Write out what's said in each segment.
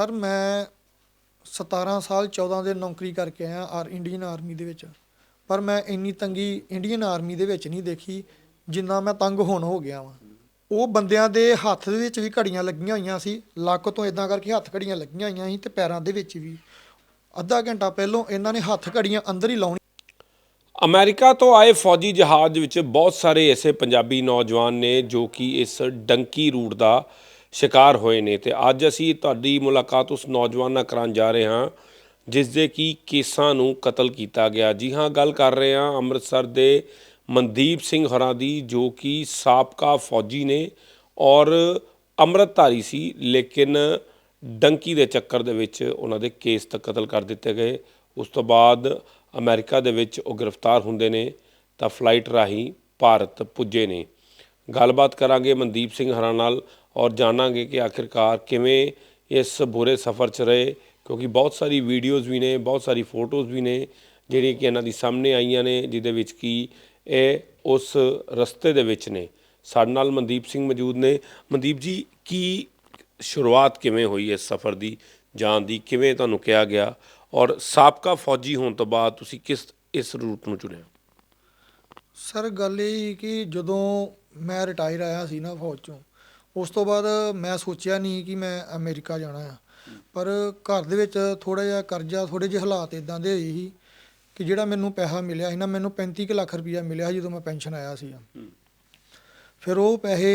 Sir, ਮੈਂ 17 ਸਾਲ 14 ਦੇ ਨੌਕਰੀ ਕਰਕੇ ਆਇਆ ਆਰ, ਇੰਡੀਅਨ ਆਰਮੀ ਦੇ ਵਿੱਚ। ਪਰ ਮੈਂ ਇੰਨੀ ਤੰਗੀ ਇੰਡੀਅਨ ਆਰਮੀ ਦੇ ਵਿੱਚ ਨਹੀਂ ਦੇਖੀ, ਜਿੰਨਾ ਮੈਂ ਤੰਗ ਹੁਣ ਹੋ ਗਿਆ ਵਾਂ। ਉਹ ਬੰਦਿਆਂ ਦੇ ਹੱਥ ਦੇ ਵਿੱਚ ਵੀ ਘੜੀਆਂ ਲੱਗੀਆਂ ਹੋਈਆਂ ਸੀ, ਲੱਕ ਤੋਂ ਇਦਾਂ ਕਰਕੇ ਹੱਥ ਘੜੀਆਂ ਲੱਗੀਆਂ ਹੋਈਆਂ ਸੀ ਤੇ ਪੈਰਾਂ ਦੇ ਵਿੱਚ ਵੀ। ਅੱਧਾ ਘੰਟਾ ਪਹਿਲਾਂ ਇਹਨਾਂ ਨੇ ਹੱਥ ਘੜੀਆਂ ਅੰਦਰ ਹੀ ਲਾਉਣੀ। ਅਮਰੀਕਾ ਤੋਂ ਆਏ ਫੌਜੀ ਜਹਾਜ਼ ਵਿੱਚ ਬਹੁਤ ਸਾਰੇ ਐਸੇ ਪੰਜਾਬੀ ਨੌਜਵਾਨ ਨੇ ਜੋ ਕਿ ਇਸ ਡੰਕੀ ਰੂਟ ਦਾ ਸ਼ਿਕਾਰ ਹੋਏ ਨੇ ਤੇ ਅੱਜ ਅਸੀਂ ਤੁਹਾਡੀ ਮੁਲਾਕਾਤ ਉਸ ਨੌਜਵਾਨ ਨਾਲ ਕਰਾਂ ਜਾ ਰਹੇ ਹਾਂ, ਜਿਸ ਦੇ ਕੀ ਕੇਸਾਂ ਨੂੰ ਕਤਲ ਕੀਤਾ ਗਿਆ। ਜੀ ਹਾਂ, ਗੱਲ ਕਰ ਰਹੇ ਹਾਂ ਅੰਮ੍ਰਿਤਸਰ ਦੇ ਮਨਦੀਪ ਸਿੰਘ ਹਰਾਂ ਦੀ, ਜੋ ਕਿ ਸਾਬਕਾ ਫੌਜੀ ਨੇ ਔਰ ਅੰਮ੍ਰਿਤਧਾਰੀ ਸੀ, ਲੇਕਿਨ ਡੰਕੀ ਦੇ ਚੱਕਰ ਦੇ ਵਿੱਚ ਉਹਨਾਂ ਦੇ ਕੇਸ ਤੱਕ ਕਤਲ ਕਰ ਦਿੱਤੇ ਗਏ। ਉਸ ਤੋਂ ਬਾਅਦ ਅਮਰੀਕਾ ਦੇ ਵਿੱਚ ਉਹ ਗ੍ਰਿਫਤਾਰ ਹੁੰਦੇ ਨੇ, ਤਾਂ ਫਲਾਈਟ ਰਾਹੀਂ ਭਾਰਤ ਪੁੱਜੇ ਨੇ। ਗੱਲਬਾਤ ਕਰਾਂਗੇ ਮਨਦੀਪ ਸਿੰਘ ਹਰਾਂ ਨਾਲ। ਔਰ ਜਾਣਾਂਗੇ ਕਿ ਆਖਿਰਕਾਰ ਕਿਵੇਂ ਇਸ ਬੁਰੇ ਸਫ਼ਰ 'ਚ ਰਹੇ, ਕਿਉਂਕਿ ਬਹੁਤ ਸਾਰੀ ਵੀਡੀਓਜ਼ ਵੀ ਨੇ, ਬਹੁਤ ਸਾਰੀ ਫੋਟੋਜ਼ ਵੀ ਨੇ, ਜਿਹੜੀਆਂ ਕਿ ਇਹਨਾਂ ਦੀ ਸਾਹਮਣੇ ਆਈਆਂ ਨੇ, ਜਿਹਦੇ ਵਿੱਚ ਕੀ ਇਹ ਉਸ ਰਸਤੇ ਦੇ ਵਿੱਚ ਨੇ। ਸਾਡੇ ਨਾਲ ਮਨਦੀਪ ਸਿੰਘ ਮੌਜੂਦ ਨੇ। ਮਨਦੀਪ ਜੀ, ਕੀ ਸ਼ੁਰੂਆਤ ਕਿਵੇਂ ਹੋਈ ਇਸ ਸਫ਼ਰ ਦੀ, ਜਾਣ ਦੀ, ਕਿਵੇਂ ਤੁਹਾਨੂੰ ਕਿਹਾ ਗਿਆ? ਔਰ ਸਾਬਕਾ ਫੌਜੀ ਹੋਣ ਤੋਂ ਬਾਅਦ ਤੁਸੀਂ ਕਿਸ, ਇਸ ਰੂਟ ਨੂੰ ਚੁਣਿਆ? ਸਰ, ਗੱਲ ਇਹ ਕਿ ਜਦੋਂ ਮੈਂ ਰਿਟਾਇਰ ਆਇਆ ਸੀ ਨਾ ਫੌਜ ਚੋਂ ਉਸ ਤੋਂ ਬਾਅਦ ਮੈਂ ਸੋਚਿਆ ਨਹੀਂ ਕਿ ਮੈਂ ਅਮਰੀਕਾ ਜਾਣਾ ਆ। ਪਰ ਘਰ ਦੇ ਵਿੱਚ ਥੋੜਾ ਜਿਹਾ ਕਰਜ਼ਾ ਥੋੜੇ ਜਿਹੇ ਹਾਲਾਤ ਇਦਾਂ ਦੇ ਹੋਏ ਸੀ ਕਿ ਜਿਹੜਾ ਮੈਨੂੰ ਪੈਸਾ ਮਿਲਿਆ ਸੀ ਨਾ ਮੈਨੂੰ 35 ਕੁ ਲੱਖ ਰੁਪਇਆ ਮਿਲਿਆ ਸੀ ਜਦੋਂ ਮੈਂ ਪੈਨਸ਼ਨ ਆਇਆ ਸੀ ਫਿਰ ਉਹ ਪੈਸੇ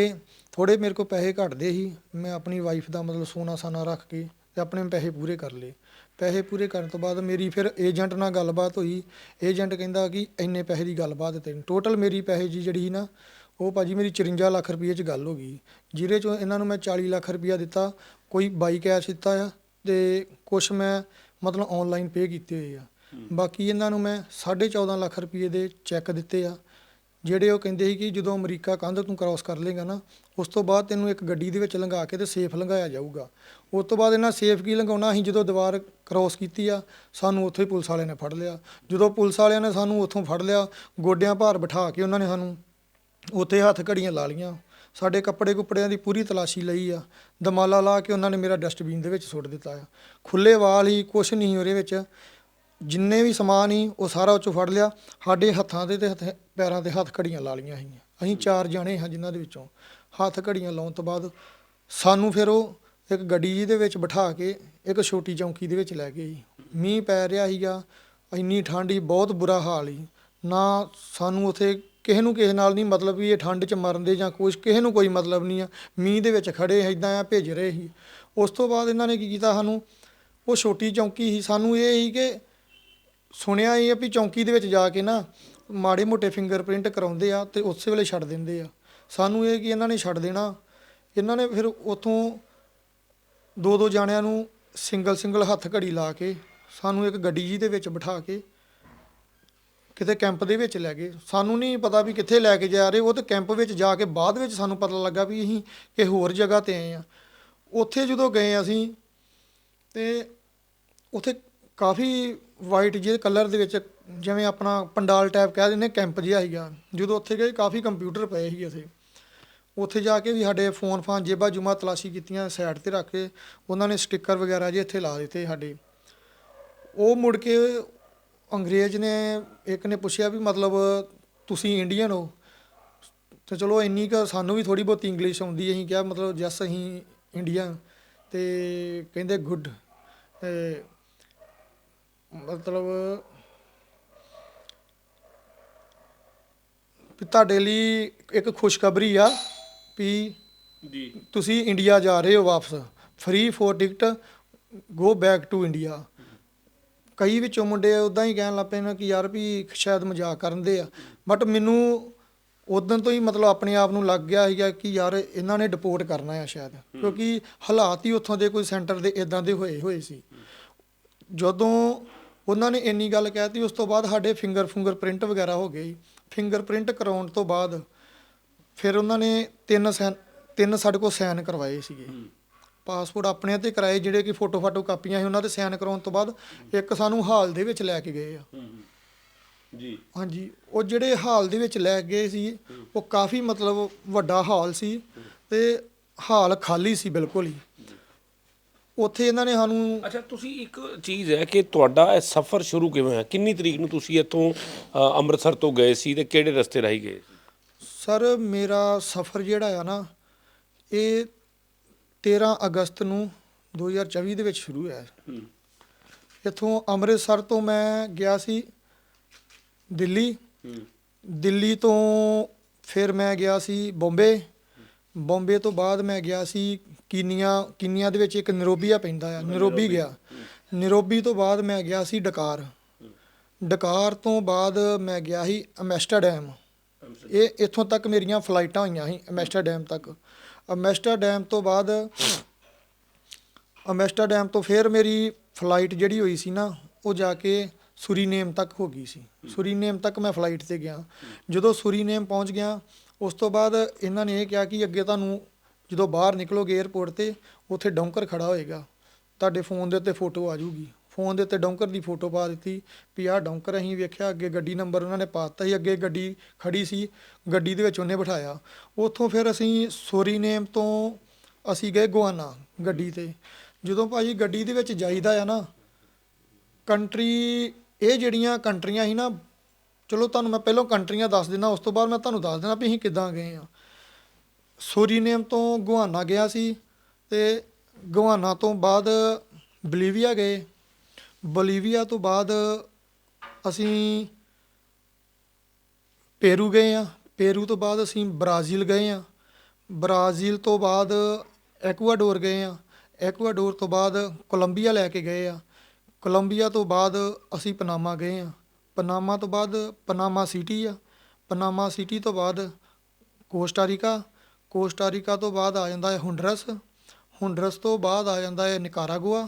ਥੋੜੇ ਮੇਰੇ ਕੋਲ ਪੈਸੇ ਘਟਦੇ ਸੀ। ਮੈਂ ਆਪਣੀ ਵਾਈਫ ਦਾ ਮਤਲਬ ਸੋਨਾ ਸਾਨਾ ਰੱਖ ਕੇ ਤੇ ਆਪਣੇ ਪੈਸੇ ਪੂਰੇ ਕਰ ਲਏ। ਪੈਸੇ ਪੂਰੇ ਕਰਨ ਤੋਂ ਬਾਅਦ ਮੇਰੀ ਫਿਰ ਏਜੰਟ ਨਾਲ ਗੱਲਬਾਤ ਹੋਈ। ਏਜੰਟ ਕਹਿੰਦਾ ਕਿ ਇੰਨੇ ਪੈਸੇ ਦੀ ਗੱਲਬਾਤ ਤੇ ਟੋਟਲ ਮੇਰੀ ਪੈਸੇ ਜੀ ਜਿਹੜੀ ਸੀ ਨਾ ਉਹ ਭਾਜੀ ਮੇਰੀ 54 ਲੱਖ ਰੁਪਏ ਚ ਗੱਲ ਹੋ ਗਈ। ਜਿਹਦੇ ਚੋਂ ਇਹਨਾਂ ਨੂੰ ਮੈਂ 40 ਲੱਖ ਰੁਪਇਆ ਦਿੱਤਾ ਕੋਈ ਬਾਈ ਕੈਸ਼ ਦਿੱਤਾ ਆ ਤੇ ਕੁਛ ਮੈਂ ਮਤਲਬ ਆਨਲਾਈਨ ਪੇ ਕੀਤੇ ਹੋਏ ਆ। ਬਾਕੀ ਇਹਨਾਂ ਨੂੰ ਮੈਂ 14.5 ਲੱਖ ਰੁਪਏ ਦੇ ਚੈੱਕ ਦਿੱਤੇ ਆ। ਜਿਹੜੇ ਉਹ ਕਹਿੰਦੇ ਸੀ ਕਿ ਜਦੋਂ ਅਮਰੀਕਾ ਕੰਧ ਤੂੰ ਕ੍ਰਾਸ ਕਰ ਲੇਗਾ ਨਾ ਉਸ ਤੋਂ ਬਾਅਦ ਤੈਨੂੰ ਇੱਕ ਗੱਡੀ ਦੇ ਵਿੱਚ ਲੰਘਾ ਕੇ ਤੇ ਸੇਫ ਲੰਘਾਇਆ ਜਾਊਗਾ। ਉਸ ਤੋਂ ਬਾਅਦ ਇਹਨਾਂ ਸੇਫ ਕੀ ਲੰਘਾਉਣਾ ਅਸੀਂ ਜਦੋਂ ਦੀਵਾਰ ਕ੍ਰਾਸ ਕੀਤੀ ਆ ਸਾਨੂੰ ਉੱਥੇ ਹੀ ਪੁਲਿਸ ਵਾਲਿਆਂ ਨੇ ਫੜ ਲਿਆ। ਜਦੋਂ ਪੁਲਿਸ ਵਾਲਿਆਂ ਨੇ ਸਾਨੂੰ ਉੱਥੋਂ ਫੜ ਲਿਆ ਗੋਡਿਆਂ ਭਾਰ ਬਿਠਾ ਕੇ ਉਹਨਾਂ ਨੇ ਸਾਨੂੰ ਉੱਥੇ ਹੱਥ ਘੜੀਆਂ ਲਾ ਲੀਆਂ ਸਾਡੇ ਕੱਪੜੇ ਕੁੱਪੜਿਆਂ ਦੀ ਪੂਰੀ ਤਲਾਸ਼ੀ ਲਈ ਆ। ਦਮਾਲਾ ਲਾ ਕੇ ਉਹਨਾਂ ਨੇ ਮੇਰਾ ਡਸਟਬਿਨ ਦੇ ਵਿੱਚ ਸੁੱਟ ਦਿੱਤਾ ਆ। ਖੁੱਲੇ ਵਾਲ ਹੀ, ਕੁਛ ਨਹੀਂ ਉਹਦੇ ਵਿੱਚ। ਜਿੰਨੇ ਵੀ ਸਮਾਨ ਹੀ ਉਹ ਸਾਰਾ ਉਹ ਚੋਂ ਫੜ ਲਿਆ। ਸਾਡੇ ਹੱਥਾਂ ਦੇ ਤੇ ਹੱਥ- ਪੈਰਾਂ ਤੇ ਹੱਥ ਘੜੀਆਂ ਲਾ ਲਈਆਂ ਸੀਗੀਆਂ। ਅਸੀਂ ਚਾਰ ਜਾਣੇ ਹਾਂ ਜਿਨ੍ਹਾਂ ਦੇ ਵਿੱਚੋਂ। ਹੱਥ ਘੜੀਆਂ ਲਾਉਣ ਤੋਂ ਬਾਅਦ ਸਾਨੂੰ ਫਿਰ ਉਹ ਇੱਕ ਗੱਡੀ ਜੀ ਦੇ ਵਿੱਚ ਬਿਠਾ ਕੇ ਇੱਕ ਛੋਟੀ ਚੌਂਕੀ ਦੇ ਵਿੱਚ ਲੈ ਗਏ ਜੀ। ਮੀਂਹ ਪੈ ਰਿਹਾ ਸੀਗਾ। ਇੰਨੀ ਠੰਡੀ ਬਹੁਤ ਬੁਰਾ ਹਾਲ ਸੀ। ਨਾ ਸਾਨੂੰ ਉਥੇ ਕਿਸੇ ਨੂੰ ਕਿਸੇ ਨਾਲ ਨਹੀਂ ਮਤਲਬ ਵੀ ਇਹ ਠੰਡ 'ਚ ਮਰਨ ਦੇ ਜਾਂ ਕੁਛ, ਕਿਸੇ ਨੂੰ ਕੋਈ ਮਤਲਬ ਨਹੀਂ ਆ। ਮੀਂਹ ਦੇ ਵਿੱਚ ਖੜੇ ਇਦਾਂ ਆ, ਭੇਜ ਰਹੇ ਸੀ। ਉਸ ਤੋਂ ਬਾਅਦ ਇਹਨਾਂ ਨੇ ਕੀ ਕੀਤਾ ਸਾਨੂੰ? ਉਹ ਛੋਟੀ ਚੌਂਕੀ ਸੀ, ਸਾਨੂੰ ਇਹ ਸੀ ਕਿ ਸੁਣਿਆ ਇਹ ਆ ਵੀ ਚੌਂਕੀ ਦੇ ਵਿੱਚ ਜਾ ਕੇ ਨਾ ਮਾੜੇ ਮੋਟੇ ਫਿੰਗਰਪ੍ਰਿੰਟ ਕਰਾਉਂਦੇ ਆ ਤੇ ਉਸੇ ਵੇਲੇ ਛੱਡ ਦਿੰਦੇ ਆ। ਸਾਨੂੰ ਇਹ ਕਿ ਇਹਨਾਂ ਨੇ ਛੱਡ ਦੇਣਾ। ਇਹਨਾਂ ਨੇ ਫਿਰ ਉਥੋਂ ਦੋ ਦੋ ਜਾਣਿਆਂ ਨੂੰ ਸਿੰਗਲ ਸਿੰਗਲ ਹੱਥ ਘੜੀ ਲਾ ਕੇ ਸਾਨੂੰ ਇੱਕ ਗੱਡੀ ਜੀ ਦੇ ਵਿੱਚ ਬਿਠਾ ਕੇ ਕਿਤੇ ਕੈਂਪ ਦੇ ਵਿੱਚ ਲੈ ਗਏ। ਸਾਨੂੰ ਨਹੀਂ ਪਤਾ ਵੀ ਕਿੱਥੇ ਲੈ ਕੇ ਜਾ ਰਹੇ। ਉਹ ਤੇ ਕੈਂਪ ਵਿੱਚ ਜਾ ਕੇ ਬਾਅਦ ਵਿੱਚ ਸਾਨੂੰ ਪਤਾ ਲੱਗਾ ਵੀ ਅਸੀਂ ਕਿ ਹੋਰ ਜਗ੍ਹਾ ਤੇ ਆਏ ਆ ਉੱਥੇ ਜਦੋਂ ਗਏ ਅਸੀਂ ਤੇ ਉੱਥੇ ਕਾਫੀ ਵਾਈਟ ਜਿਹੇ ਕਲਰ ਦੇ ਵਿੱਚ ਜਿਵੇਂ ਆਪਣਾ ਪੰਡਾਲ ਟਾਈਪ ਕਹਿ ਦਿੰਦੇ, ਕੈਂਪ ਜਿਹਾ ਸੀਗਾ। ਜਦੋਂ ਉੱਥੇ ਗਏ, ਕਾਫੀ ਕੰਪਿਊਟਰ ਪਏ ਸੀ ਅਸੀਂ ਉੱਥੇ ਜਾ ਕੇ ਵੀ ਸਾਡੇ ਫੋਨ ਫਾਨ ਜੇਬਾਂ ਜੁਮਾ ਤਲਾਸ਼ੀ ਕੀਤੀਆਂ ਸਾਈਡ ਤੇ ਰੱਖ ਕੇ। ਉਹਨਾਂ ਨੇ ਸਟicker ਵਗੈਰਾ ਜੇ ਇੱਥੇ ਲਾ ਦਿੱਤੇ ਸਾਡੇ। ਉਹ ਮੁੜ ਕੇ ਅੰਗਰੇਜ਼ ਨੇ ਇੱਕ ਨੇ ਪੁੱਛਿਆ ਵੀ ਮਤਲਬ ਤੁਸੀਂ ਇੰਡੀਅਨ ਹੋ? ਤੇ ਚਲੋ ਇੰਨੀ ਕੁ ਸਾਨੂੰ ਵੀ ਥੋੜੀ ਬਹੁਤੀ ਇੰਗਲਿਸ਼ ਆਉਂਦੀ ਅਸੀਂ ਕਿਹਾ ਮਤਲਬ ਜਸ ਅਸੀਂ ਇੰਡੀਆ ਤੇ ਕਹਿੰਦੇ ਗੁੱਡ ਤੇ ਮਤਲਬ ਵੀ ਤੁਹਾਡੇ ਲਈ ਇੱਕ ਖੁਸ਼ਖਬਰੀ ਆ ਵੀ ਜੀ। ਤੁਸੀਂ ਇੰਡੀਆ ਜਾ ਰਹੇ ਹੋ ਵਾਪਸ। Free for ticket go back to India ਕਈ ਵਿੱਚੋਂ ਮੁੰਡੇ ਉਦਾਂ ਹੀ ਕਹਿਣ ਲੱਗ ਪਏ ਨੇ ਕਿ ਯਾਰ ਵੀ ਸ਼ਾਇਦ ਮਜ਼ਾਕ ਕਰਨਦੇ ਆ। ਬਟ ਮੈਨੂੰ ਉਦੋਂ ਤੋਂ ਹੀ ਮਤਲਬ ਆਪਣੇ ਆਪ ਨੂੰ ਲੱਗ ਗਿਆ ਸੀਗਾ ਕਿ ਯਾਰ ਇਹਨਾਂ ਨੇ ਡਿਪੋਰਟ ਕਰਨਾ ਆ ਸ਼ਾਇਦ। ਕਿਉਂਕਿ ਹਾਲਾਤ ਹੀ ਉੱਥੋਂ ਦੇ ਕੋਈ ਸੈਂਟਰ ਦੇ ਇਦਾਂ ਦੇ ਹੋਏ ਹੋਏ ਸੀ। ਜਦੋਂ ਉਹਨਾਂ ਨੇ ਇੰਨੀ ਗੱਲ ਕਹਿਤੀ ਉਸ ਤੋਂ ਬਾਅਦ ਸਾਡੇ ਫਿੰਗਰ ਫਿੰਗਰ ਪ੍ਰਿੰਟ ਵਗੈਰਾ ਹੋ ਗਏ। ਫਿੰਗਰ ਪ੍ਰਿੰਟ ਕਰਾਉਣ ਤੋਂ ਬਾਅਦ ਫਿਰ ਉਹਨਾਂ ਨੇ ਤਿੰਨ ਸੈਨ ਤਿੰਨ ਸਾਡੇ ਕੋਲ ਸਾਈਨ ਕਰਵਾਏ ਸੀਗੇ। ਪਾਸਪੋਰਟ ਆਪਣੇ ਤੇ ਕਰਾਏ ਜਿਹੜੇ ਕਿ ਫੋਟੋ ਫਾਟੋ ਕਾਪੀਆਂ ਸੀ ਉਹਨਾਂ ਦੇ ਸਾਈਨ ਕਰਾਉਣ ਤੋਂ ਬਾਅਦ ਇੱਕ ਸਾਨੂੰ ਹਾਲ ਦੇ ਵਿੱਚ ਲੈ ਕੇ ਗਏ ਆ। ਜੀ। ਹਾਂਜੀ ਉਹ ਜਿਹੜੇ ਹਾਲ ਦੇ ਵਿੱਚ ਲੈ ਗਏ ਸੀ ਉਹ ਕਾਫੀ ਮਤਲਬ ਵੱਡਾ ਹਾਲ ਸੀ ਤੇ ਹਾਲ ਖਾਲੀ ਸੀ ਬਿਲਕੁਲ ਹੀ। ਉੱਥੇ ਇਹਨਾਂ ਨੇ ਸਾਨੂੰ ਅੱਛਾ ਤੁਸੀਂ ਇੱਕ ਚੀਜ਼ ਹੈ ਕਿ ਤੁਹਾਡਾ ਇਹ ਸਫ਼ਰ ਸ਼ੁਰੂ ਕਿਵੇਂ ਹੋਇਆ? ਕਿੰਨੀ ਤਰੀਕ ਨੂੰ ਤੁਸੀਂ ਇੱਥੋਂ ਅ, ਅੰਮ੍ਰਿਤਸਰ ਤੋਂ ਗਏ ਸੀ ਤੇ ਕਿਹੜੇ ਰਸਤੇ ਰਾਹੀਂ ਗਏ ਸਰ ਮੇਰਾ ਸਫ਼ਰ ਜਿਹੜਾ ਆ ਨਾ ਇਹ 13 ਅਗਸਤ ਨੂੰ 2024 ਦੇ ਵਿੱਚ ਸ਼ੁਰੂ ਹੋਇਆ ਹੂੰ। ਇੱਥੋਂ ਅੰਮ੍ਰਿਤਸਰ ਤੋਂ ਮੈਂ ਗਿਆ ਸੀ ਦਿੱਲੀ। ਦਿੱਲੀ ਤੋਂ ਫਿਰ ਮੈਂ ਗਿਆ ਸੀ ਬੰਬੇ। ਬੰਬੇ ਤੋਂ ਬਾਅਦ ਮੈਂ ਗਿਆ ਸੀ ਕੀਨੀਆ। ਕੀਨੀਆ ਦੇ ਵਿੱਚ ਇੱਕ ਨਰੋਬੀਆ ਪੈਂਦਾ ਆ। ਨਰੋਬੀ ਗਿਆ। ਨਰੋਬੀ ਤੋਂ ਬਾਅਦ ਮੈਂ ਗਿਆ ਸੀ ਡਕਾਰ। ਡਕਾਰ ਤੋਂ ਬਾਅਦ ਮੈਂ ਗਿਆ ਸੀ ਐਮਸਟਰਡੈਮ। ਇਹ ਇੱਥੋਂ ਤੱਕ ਮੇਰੀਆਂ ਫਲਾਈਟਾਂ ਹੋਈਆਂ ਸੀ ਐਮਸਟਰਡੈਮ ਤੱਕ। ਐਮਸਟਰਡੈਮ ਤੋਂ ਬਾਅਦ ਐਮਸਟਰਡੈਮ ਤੋਂ ਫਿਰ ਮੇਰੀ ਫਲਾਈਟ ਜਿਹੜੀ ਹੋਈ ਸੀ ਨਾ, ਉਹ ਜਾ ਕੇ ਸੁਰੀਨੇਮ ਤੱਕ ਹੋ ਗਈ ਸੀ। ਸੁਰੀਨੇਮ ਤੱਕ ਮੈਂ ਫਲਾਈਟ ਤੇ ਗਿਆ। ਜਦੋਂ ਸੁਰੀਨੇਮ ਪਹੁੰਚ ਗਿਆ, ਉਸ ਤੋਂ ਬਾਅਦ ਇਹਨਾਂ ਨੇ ਇਹ ਕਿਹਾ ਕਿ ਅੱਗੇ ਤੁਹਾਨੂੰ ਜਦੋਂ ਬਾਹਰ ਨਿਕਲੋਗੇ 에ਅਰਪੋਰਟ ਤੇ, ਉੱਥੇ ਡੌਂਕਰ ਖੜਾ ਹੋਏਗਾ। ਤੁਹਾਡੇ ਫੋਨ ਦੇ ਉੱਤੇ ਫੋਟੋ ਆ ਜਾਊਗੀ। ਫੋਨ ਦੇ ਉੱਤੇ ਡੌਂਕਰ ਦੀ ਫੋਟੋ ਪਾ ਦਿੱਤੀ ਵੀ ਆਹ ਡੌਂਕਰ ਅਸੀਂ ਵੇਖਿਆ, ਅੱਗੇ ਗੱਡੀ ਨੰਬਰ ਉਹਨਾਂ ਨੇ ਪਾ ਦਿੱਤਾ ਸੀ, ਅੱਗੇ ਗੱਡੀ ਖੜੀ ਸੀ, ਗੱਡੀ ਦੇ ਵਿੱਚ ਉਹਨੇ ਬਿਠਾਇਆ। ਉੱਥੋਂ ਫਿਰ ਅਸੀਂ ਸੋਰੀਨੇਮ ਤੋਂ ਅਸੀਂ ਗਏ ਗੁਆਨਾ ਗੱਡੀ ਤੇ। ਜਦੋਂ ਭਾਜੀ ਗੱਡੀ ਦੇ ਵਿੱਚ ਜਾਈਦਾ ਆ ਨਾ, ਕੰਟਰੀ, ਇਹ ਜਿਹੜੀਆਂ ਕੰਟਰੀਆਂ ਸੀ ਨਾ, ਚਲੋ ਤੁਹਾਨੂੰ ਮੈਂ ਪਹਿਲਾਂ ਕੰਟਰੀਆਂ ਦੱਸ ਦਿੰਦਾ, ਉਸ ਤੋਂ ਬਾਅਦ ਮੈਂ ਤੁਹਾਨੂੰ ਦੱਸ ਦੇਣਾ ਵੀ ਅਸੀਂ ਕਿੱਦਾਂ ਗਏ ਆ। ਸੋਰੀਨੇਮ ਤੋਂ ਗੁਆਨਾ ਗਿਆ ਸੀ ਤੇ ਗੁਆਨਾ ਤੋਂ ਬਾਅਦ ਬਲੀਵੀਆ ਗਏ। ਬੋਲੀਵੀਆ ਤੋਂ ਬਾਅਦ ਅਸੀਂ ਪੇਰੂ ਗਏ ਆ ਪੇਰੂ ਤੋਂ ਬਾਅਦ ਅਸੀਂ ਬ੍ਰਾਜ਼ੀਲ ਗਏ ਆ ਬ੍ਰਾਜ਼ੀਲ ਤੋਂ ਬਾਅਦ ਐਕੁਆਡੋਰ ਗਏ ਆ ਐਕੁਆਡੋਰ ਤੋਂ ਬਾਅਦ ਕੋਲੰਬੀਆ ਲੈ ਕੇ ਗਏ ਆ ਕੋਲੰਬੀਆ ਤੋਂ ਬਾਅਦ ਅਸੀਂ ਪਨਾਮਾ ਗਏ ਆ ਪਨਾਮਾ ਤੋਂ ਬਾਅਦ ਪਨਾਮਾ ਸਿਟੀ ਆ। ਪਨਾਮਾ ਸਿਟੀ ਤੋਂ ਬਾਅਦ ਕੋਸਟਾਰੀਕਾ ਕੋਸਟਾਰੀਕਾ ਤੋਂ ਬਾਅਦ ਆ ਜਾਂਦਾ ਹੈ ਹੁੰਡਰਸ। ਹੁੰਡਰਸ ਤੋਂ ਬਾਅਦ ਆ ਜਾਂਦਾ ਹੈ ਨਿਕਾਰਾਗੁਆ।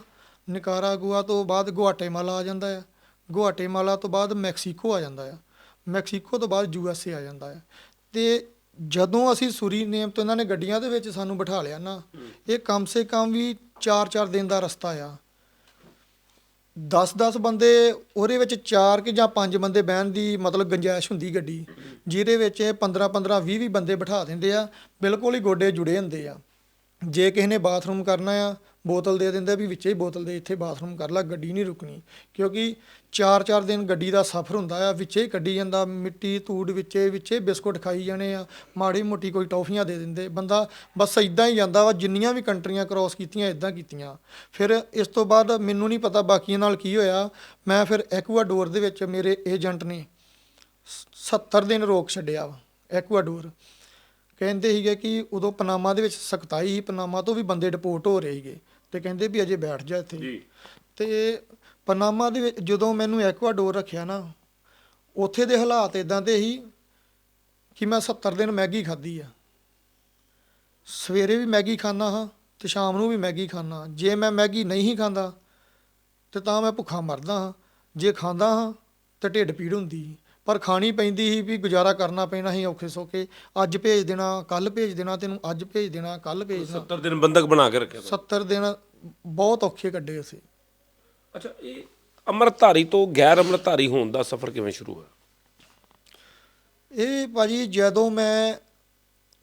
ਨਿਕਾਰਾਗੁਆ ਤੋਂ ਬਾਅਦ ਗੁਆਟੇਮਾਲਾ ਆ ਜਾਂਦਾ ਆ। ਗੁਆਟੇਮਾਲਾ ਤੋਂ ਬਾਅਦ ਮੈਕਸੀਕੋ ਆ ਜਾਂਦਾ ਆ। ਮੈਕਸੀਕੋ ਤੋਂ ਬਾਅਦ ਯੂ ਐਸ ਏ ਆ ਜਾਂਦਾ ਆ। ਤੇ ਜਦੋਂ ਅਸੀਂ ਸੁਰੀਨੇਮ ਤੋਂ ਇਹਨਾਂ ਨੇ ਗੱਡੀਆਂ ਦੇ ਵਿੱਚ ਸਾਨੂੰ ਬਿਠਾ ਲਿਆ ਨਾ, ਇਹ ਕਮ ਸੇ ਕਮ ਵੀ 4-4 ਦਿਨ ਦਾ ਰਸਤਾ ਆ। 10-10 ਬੰਦੇ ਉਹਦੇ ਵਿੱਚ 4 ਕਿ ਜਾਂ 5 ਬੰਦੇ ਬਹਿਣ ਦੀ ਮਤਲਬ ਗੰਜਾਇਸ਼ ਹੁੰਦੀ ਗੱਡੀ, ਜਿਹਦੇ ਵਿੱਚ 15-15 20-20 ਬੰਦੇ ਬਿਠਾ ਦਿੰਦੇ ਆ, ਬਿਲਕੁਲ ਹੀ ਗੋਡੇ ਜੁੜੇ ਹੁੰਦੇ ਆ। ਜੇ ਕਿਸੇ ਨੇ ਬਾਥਰੂਮ ਕਰਨਾ ਆ, ਬੋਤਲ ਦੇ ਦਿੰਦੇ ਵੀ ਵਿੱਚੇ ਹੀ ਬੋਤਲ ਦੇ, ਇੱਥੇ ਬਾਥਰੂਮ ਕਰ ਲੈ, ਗੱਡੀ ਨਹੀਂ ਰੁਕਣੀ। ਕਿਉਂਕਿ 4-4 ਦਿਨ ਗੱਡੀ ਦਾ ਸਫ਼ਰ ਹੁੰਦਾ ਆ, ਵਿੱਚੇ ਹੀ ਕੱਢੀ ਜਾਂਦਾ, ਮਿੱਟੀ, ਧੂੜ ਵਿੱਚੇ ਵਿੱਚੇ ਬਿਸਕੁਟ ਖਾਈ ਜਾਣੇ ਆ, ਮਾੜੀ ਮੋਟੀ ਕੋਈ ਟੌਫੀਆਂ ਦੇ ਦਿੰਦੇ। ਬੰਦਾ ਬਸ ਇਦਾਂ ਹੀ ਜਾਂਦਾ ਵਾ, ਜਿੰਨੀਆਂ ਵੀ ਕੰਟਰੀਆਂ ਕ੍ਰਾਸ ਕੀਤੀਆਂ ਇਦਾਂ ਕੀਤੀਆਂ। ਫਿਰ ਇਸ ਤੋਂ ਬਾਅਦ ਮੈਨੂੰ ਨਹੀਂ ਪਤਾ ਬਾਕੀਆਂ ਨਾਲ ਕੀ ਹੋਇਆ। ਮੈਂ ਫਿਰ ਐਕੁਆਡੋਰ ਦੇ ਵਿੱਚ ਮੇਰੇ ਏਜੰਟ ਨੇ 70 ਦਿਨ ਰੋਕ ਛੱਡਿਆ ਵਾ, ਐਕੁਆਡੋਰ। ਕਹਿੰਦੇ ਸੀਗੇ ਕਿ ਉਦੋਂ ਪਨਾਮਾ ਦੇ ਵਿੱਚ ਸਖਤਾਈ ਸੀ ਪਨਾਮਾ ਤੋਂ ਵੀ ਬੰਦੇ ਡਿਪੋਰਟ ਹੋ ਰਹੇ ਸੀਗੇ ਤੇ ਕਹਿੰਦੇ ਵੀ ਅਜੇ ਬੈਠ ਜਾ ਇੱਥੇ। ਜੀ। ਤੇ ਪਨਾਮਾ ਦੇ ਵਿੱਚ ਜਦੋਂ ਮੈਨੂੰ ਐਕੁਆਡੋਰ ਰੱਖਿਆ ਨਾ ਉੱਥੇ ਦੇ ਹਾਲਾਤ ਇਦਾਂ ਦੇ ਸੀ ਕਿ ਮੈਂ 70 ਦਿਨ ਮੈਗੀ ਖਾਧੀ ਆ। ਸਵੇਰੇ ਵੀ ਮੈਗੀ ਖਾਣਾ ਹਾਂ ਤੇ ਸ਼ਾਮ ਨੂੰ ਵੀ ਮੈਗੀ ਖਾਣਾ ਜੇ ਮੈਂ ਮੈਗੀ ਨਹੀਂ ਖਾਂਦਾ ਤੇ ਤਾਂ ਮੈਂ ਭੁੱਖਾ ਮਰਦਾ ਹਾਂ। ਜੇ ਖਾਂਦਾ ਹਾਂ ਤੇ ਢਿੱਡ ਪੀੜ ਹੁੰਦੀ। ਪਰ ਖਾਣੀ ਪੈਂਦੀ ਸੀ ਵੀ ਗੁਜ਼ਾਰਾ ਕਰਨਾ ਪੈਣਾ ਸੀ ਔਖੇ ਸੌਖੇ। ਅੱਜ ਭੇਜ ਦੇਣਾ ਕੱਲ ਭੇਜ ਦੇਣਾ ਤੈਨੂੰ ਅੱਜ ਭੇਜ ਦੇਣਾ ਕੱਲ ਭੇਜ ਦੇਣਾ। 70 ਦਿਨ ਬੰਦਕ ਬਣਾ ਕੇ ਰੱਖਿਆ ਤੁਹਾਨੂੰ। 70 ਦਿਨ ਬਹੁਤ ਔਖੇ ਕੱਢੇ ਅਸੀਂ। ਅੱਛਾ ਇਹ ਅੰਮ੍ਰਿਤਧਾਰੀ ਤੋਂ ਗੈਰ ਅੰਮ੍ਰਿਤਧਾਰੀ ਹੋਣ ਦਾ ਸਫ਼ਰ ਕਿਵੇਂ ਸ਼ੁਰੂ ਹੋਇਆ? ਇਹ ਭਾਜੀ ਜਦੋਂ ਮੈਂ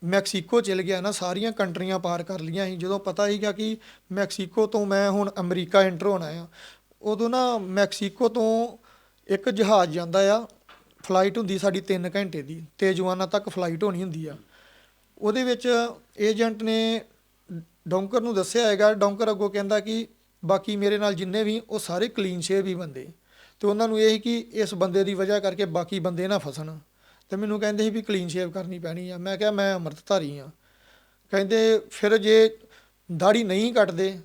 ਮੈਕਸੀਕੋ ਚਲ ਗਿਆ ਨਾ ਸਾਰੀਆਂ ਕੰਟਰੀਆਂ ਪਾਰ ਕਰ ਲੀਆਂ ਸੀ। ਜਦੋਂ ਪਤਾ ਸੀਗਾ ਕਿ ਮੈਕਸੀਕੋ ਤੋਂ ਮੈਂ ਹੁਣ ਅਮਰੀਕਾ ਐਂਟਰ ਹੋਣਾ ਆ ਉਦੋਂ ਨਾ ਮੈਕਸੀਕੋ ਤੋਂ ਇੱਕ ਜਹਾਜ਼ ਜਾਂਦਾ ਆ ਫਲਾਈਟ ਹੁੰਦੀ ਸਾਡੀ 3 ਘੰਟੇ ਦੀ ਤੇਜਵਾਨਾ ਤੱਕ ਫਲਾਈਟ ਹੋਣੀ ਹੁੰਦੀ ਆ। ਉਹਦੇ ਵਿੱਚ ਏਜੰਟ ਨੇ ਡੌਂਕਰ ਨੂੰ ਦੱਸਿਆ ਹੈਗਾ, ਡੌਂਕਰ ਅੱਗੋਂ ਕਹਿੰਦਾ ਕਿ ਬਾਕੀ ਮੇਰੇ ਨਾਲ ਜਿੰਨੇ ਵੀ, ਉਹ ਸਾਰੇ ਕਲੀਨ ਸ਼ੇਵ ਹੀ ਬੰਦੇ। ਤੇ ਉਹਨਾਂ ਨੂੰ ਇਹ ਸੀ ਕਿ ਇਸ ਬੰਦੇ ਦੀ ਵਜ੍ਹਾ ਕਰਕੇ ਬਾਕੀ ਬੰਦੇ ਨਾ ਫਸਣ। ਤੇ ਮੈਨੂੰ ਕਹਿੰਦੇ ਸੀ ਵੀ ਕਲੀਨ ਸ਼ੇਵ ਕਰਨੀ ਪੈਣੀ ਆ। ਮੈਂ ਕਿਹਾ, ਮੈਂ ਅੰਮ੍ਰਿਤਧਾਰੀ ਆ। ਕਹਿੰਦੇ, ਫਿਰ ਜੇ ਦਾੜੀ ਨਹੀਂ ਕੱਟਦੇ,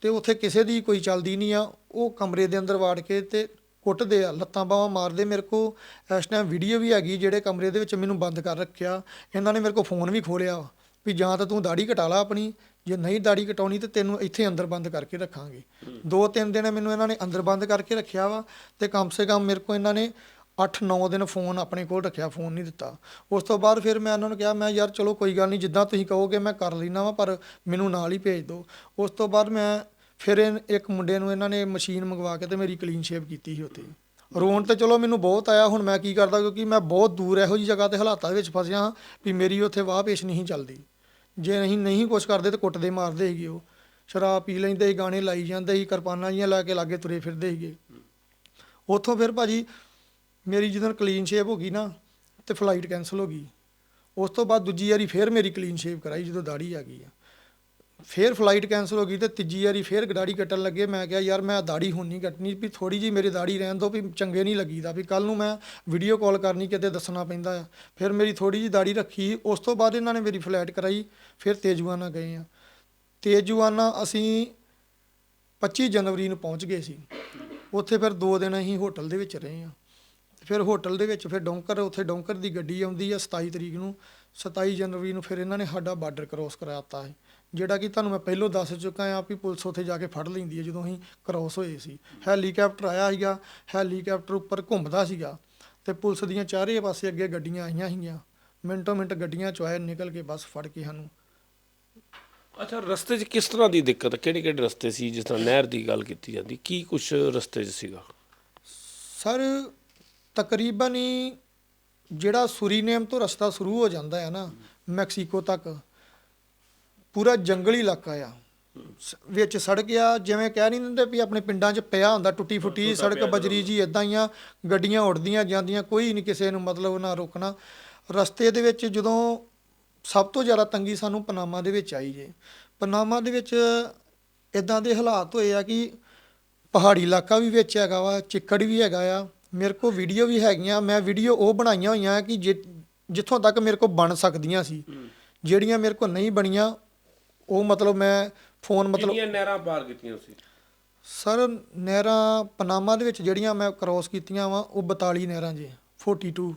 ਤੇ ਉੱਥੇ ਕਿਸੇ ਦੀ ਕੋਈ ਚੱਲਦੀ ਨਹੀਂ ਆ, ਉਹ ਕਮਰੇ ਦੇ ਅੰਦਰ ਵਾੜ ਕੇ ਤੇ ਕੁੱਟਦੇ ਆ ਲੱਤਾਂ ਬਾਹਾਂ ਮਾਰਦੇ। ਮੇਰੇ ਕੋ ਇਸ ਟਾਈਮ ਵੀਡੀਓ ਵੀ ਹੈਗੀ ਜਿਹੜੇ ਕਮਰੇ ਦੇ ਵਿੱਚ ਮੈਨੂੰ ਬੰਦ ਕਰ ਰੱਖਿਆ। ਇਹਨਾਂ ਨੇ ਮੇਰੇ ਕੋ ਫੋਨ ਵੀ ਖੋਲਿਆ ਵਾ ਵੀ ਜਾਂ ਤਾਂ ਤੂੰ ਦਾੜੀ ਕਟਾ ਲਾ ਆਪਣੀ ਜੇ ਨਹੀਂ ਦਾੜੀ ਕਟਾਉਣੀ ਤੇ ਤੈਨੂੰ ਇੱਥੇ ਅੰਦਰ ਬੰਦ ਕਰਕੇ ਰੱਖਾਂਗੇ। ਦੋ ਤਿੰਨ ਦਿਨ ਮੈਨੂੰ ਇਹਨਾਂ ਨੇ ਅੰਦਰ ਬੰਦ ਕਰਕੇ ਰੱਖਿਆ ਵਾ ਤੇ ਕਮ ਸੇ ਕਮ ਮੇਰੇ ਕੋ ਇਹਨਾਂ ਨੇ 8-9 ਦਿਨ ਫੋਨ ਆਪਣੇ ਕੋਲ ਰੱਖਿਆ ਫੋਨ ਨਹੀਂ ਦਿੱਤਾ। ਉਸ ਤੋਂ ਬਾਅਦ ਫਿਰ ਮੈਂ ਉਹਨਾਂ ਨੂੰ ਕਿਹਾ ਮੈਂ ਯਾਰ ਚਲੋ ਕੋਈ ਗੱਲ ਨਹੀਂ ਜਿੱਦਾਂ ਤੁਸੀਂ ਕਹੋਗੇ ਮੈਂ ਕਰ ਲੈਣਾ ਵਾ ਪਰ ਮੈਨੂੰ ਨਾਲ ਹੀ ਭੇਜ ਦਿਓ। ਉਸ ਤੋਂ ਬਾਅਦ ਮੈਂ ਫਿਰ ਇਹ- ਇੱਕ ਮੁੰਡੇ ਨੂੰ ਇਹਨਾਂ ਨੇ ਮਸ਼ੀਨ ਮੰਗਵਾ ਕੇ ਤੇ ਮੇਰੀ ਕਲੀਨ ਸ਼ੇਵ ਕੀਤੀ ਸੀ ਉੱਥੇ। ਰੋਣ ਤੇ ਚਲੋ ਮੈਨੂੰ ਬਹੁਤ ਆਇਆ, ਹੁਣ ਮੈਂ ਕੀ ਕਰਦਾ ਕਿਉਂਕਿ ਮੈਂ ਬਹੁਤ ਦੂਰ ਇਹੋ ਜੀ ਜਗ੍ਹਾ ਤੇ ਹਾਲਾਤਾਂ ਦੇ ਵਿੱਚ ਫਸਿਆ ਹਾਂ ਵੀ ਮੇਰੀ ਉੱਥੇ ਵਾਹ ਪੇਸ਼ ਨਹੀਂ ਚੱਲਦੀ। ਜੇ ਨਹੀਂ ਨਹੀਂ ਕੁਛ ਕਰਦੇ ਤੇ ਕੁੱਟਦੇ ਮਾਰਦੇ ਸੀਗੇ ਉਹ। ਸ਼ਰਾਬ ਪੀ ਲੈਂਦੇ ਸੀ, ਗਾਣੇ ਲਾਈ ਜਾਂਦੇ ਸੀ, ਕਿਰਪਾਨਾਂ ਜੀਆਂ ਲਾ ਕੇ ਲਾਗੇ ਤੁਰੇ ਫਿਰਦੇ ਸੀਗੇ। ਉੱਥੋਂ ਫਿਰ ਭਾਜੀ ਮੇਰੀ ਜਦੋਂ ਕਲੀਨ ਸ਼ੇਪ ਹੋ ਗਈ ਨਾ ਤੇ ਫਲਾਈਟ ਕੈਨਸਲ ਹੋ ਗਈ। ਉਸ ਤੋਂ ਬਾਅਦ ਦੂਜੀ ਵਾਰੀ ਫਿਰ ਮੇਰੀ ਕਲੀਨ ਸ਼ੇਪ ਕਰਾਈ ਜਦੋਂ ਦਾੜੀ ਆ ਗਈ ਆ। ਫੇਰ ਫਲਾਈਟ ਕੈਨਸਲ ਹੋ ਗਈ ਤੇ ਤੀਜੀ ਵਾਰੀ ਫੇਰ ਗਦਾੜੀ ਕੱਟਣ ਲੱਗੇ। ਮੈਂ ਕਿਹਾ, ਯਾਰ, ਮੈਂ ਦਾੜੀ ਹੁਣ ਨਹੀਂ ਕੱਟਣੀ, ਵੀ ਥੋੜੀ ਜੀ ਮੇਰੀ ਦਾੜੀ ਰਹਿਣ ਦੋ ਵੀ ਚੰਗੇ ਨਹੀਂ ਲੱਗੀਦਾ, ਵੀ ਕੱਲ ਨੂੰ ਮੈਂ ਵੀਡੀਓ ਕਾਲ ਕਰਨੀ, ਕਿਤੇ ਦੱਸਣਾ ਪੈਂਦਾ ਆ। ਫਿਰ ਮੇਰੀ ਥੋੜੀ ਜੀ ਦਾੜੀ ਰੱਖੀ, ਉਸ ਤੋਂ ਬਾਅਦ ਇਹਨਾਂ ਨੇ ਮੇਰੀ ਫਲਾਈਟ ਕਰਾਈ, ਫਿਰ ਤੇਜਵਾਨਾ ਗਏ ਆ। ਤੇਜਵਾਨਾ ਅਸੀਂ 25 ਜਨਵਰੀ ਨੂੰ ਪਹੁੰਚ ਗਏ ਸੀ। ਉੱਥੇ ਫਿਰ 2 ਦਿਨ ਅਸੀਂ ਹੋਟਲ ਦੇ ਵਿੱਚ ਰਹੇ ਆ। ਫਿਰ ਹੋਟਲ ਦੇ ਵਿੱਚ, ਫਿਰ ਡੌਂਕਰ, ਉੱਥੇ ਡੌਂਕਰ ਦੀ ਗੱਡੀ ਆਉਂਦੀ ਆ 27 ਤਰੀਕ ਨੂੰ। 27 ਜਨਵਰੀ ਨੂੰ ਫਿਰ ਇਹਨਾਂ ਨੇ ਸਾਡਾ ਬਾਰਡਰ ਕ੍ਰੋਸ ਕਰਾਤਾ ਹੈ ਜਿਹੜਾ ਕਿ ਤੁਹਾਨੂੰ ਮੈਂ ਪਹਿਲਾਂ ਦੱਸ ਚੁੱਕਾ ਆ ਵੀ ਪੁਲਿਸ ਉੱਥੇ ਜਾ ਕੇ ਫੜ ਲੈਂਦੀ ਹੈ ਜਦੋਂ ਅਸੀਂ ਕ੍ਰੋਸ ਹੋਏ ਸੀ। ਹੈਲੀਕਾਪਟਰ ਆਇਆ ਸੀਗਾ ਹੈਲੀਕਾਪਟਰ ਉੱਪਰ ਘੁੰਮਦਾ ਸੀਗਾ ਤੇ ਪੁਲਿਸ ਦੀਆਂ ਚਾਰੇ ਪਾਸੇ ਅੱਗੇ ਗੱਡੀਆਂ ਆਈਆਂ ਸੀਗੀਆਂ। ਮਿੰਟੋ ਮਿੰਟ ਗੱਡੀਆਂ ਚੋਂ ਆਏ ਨਿਕਲ ਕੇ ਬਸ ਫੜ ਕੇ ਸਾਨੂੰ। ਅੱਛਾ ਰਸਤੇ 'ਚ ਕਿਸ ਤਰ੍ਹਾਂ ਦੀ ਦਿੱਕਤ ਕਿਹੜੇ ਕਿਹੜੇ ਰਸਤੇ ਸੀ ਜਿਸ ਤਰ੍ਹਾਂ ਨਹਿਰ ਦੀ ਗੱਲ ਕੀਤੀ ਜਾਂਦੀ? ਕੀ ਕੁਝ ਰਸਤੇ 'ਚ ਸੀਗਾ? ਸਰ ਤਕਰੀਬਨ ਹੀ ਜਿਹੜਾ ਸੁਰੀਨੇਮ ਤੋਂ ਰਸਤਾ ਸ਼ੁਰੂ ਹੋ ਜਾਂਦਾ ਹੈ ਨਾ ਮੈਕਸੀਕੋ ਤੱਕ ਪੂਰਾ ਜੰਗਲੀ ਇਲਾਕਾ ਆ। ਸ- ਵਿੱਚ ਸੜਕ ਆ ਜਿਵੇਂ ਕਹਿ ਨਹੀਂ ਦਿੰਦੇ ਵੀ ਆਪਣੇ ਪਿੰਡਾਂ 'ਚ ਪਿਆ ਹੁੰਦਾ ਟੁੱਟੀ ਫੁੱਟੀ ਸੜਕ ਬਜਰੀ ਜੀ ਇਦਾਂ ਹੀ ਆ ਗੱਡੀਆਂ ਉੜਦੀਆਂ ਜਾਂਦੀਆਂ ਕੋਈ ਨਹੀਂ ਕਿਸੇ ਨੂੰ ਮਤਲਬ ਨਾ ਰੋਕਣਾ। ਰਸਤੇ ਦੇ ਵਿੱਚ ਜਦੋਂ ਸਭ ਤੋਂ ਜ਼ਿਆਦਾ ਤੰਗੀ ਸਾਨੂੰ ਪਨਾਮਾ ਦੇ ਵਿੱਚ ਆਈ ਜੇ ਪਨਾਮਾ ਦੇ ਵਿੱਚ ਇਦਾਂ ਦੇ ਹਾਲਾਤ ਹੋਏ ਆ ਕਿ ਪਹਾੜੀ ਇਲਾਕਾ ਵੀ ਵਿੱਚ ਹੈਗਾ ਵਾ ਚਿੱਕੜ ਵੀ ਹੈਗਾ ਆ। ਮੇਰੇ ਕੋਲ ਵੀਡੀਓ ਵੀ ਹੈਗੀਆਂ ਮੈਂ ਵੀਡੀਓ ਉਹ ਬਣਾਈਆਂ ਹੋਈਆਂ ਕਿ ਜਿ- ਜਿੱਥੋਂ ਤੱਕ ਮੇਰੇ ਕੋਲ ਬਣ ਸਕਦੀਆਂ ਸੀ। ਜਿਹੜੀਆਂ ਮੇਰੇ ਕੋਲ ਨਹੀਂ ਬਣੀਆਂ ਉਹ ਮਤਲਬ ਮੈਂ ਫੋਨ ਮਤਲਬ ਕਿੰਨੀਆਂ ਨਹਿਰਾਂ ਪਾਰ ਕੀਤੀਆਂ ਸੀ ਸਰ ਨਹਿਰਾਂ ਪਨਾਮਾ ਦੇ ਵਿੱਚ ਜਿਹੜੀਆਂ ਮੈਂ ਕ੍ਰੋਸ ਕੀਤੀਆਂ ਵਾ ਉਹ 42 ਨਹਿਰਾਂ ਜੇ 42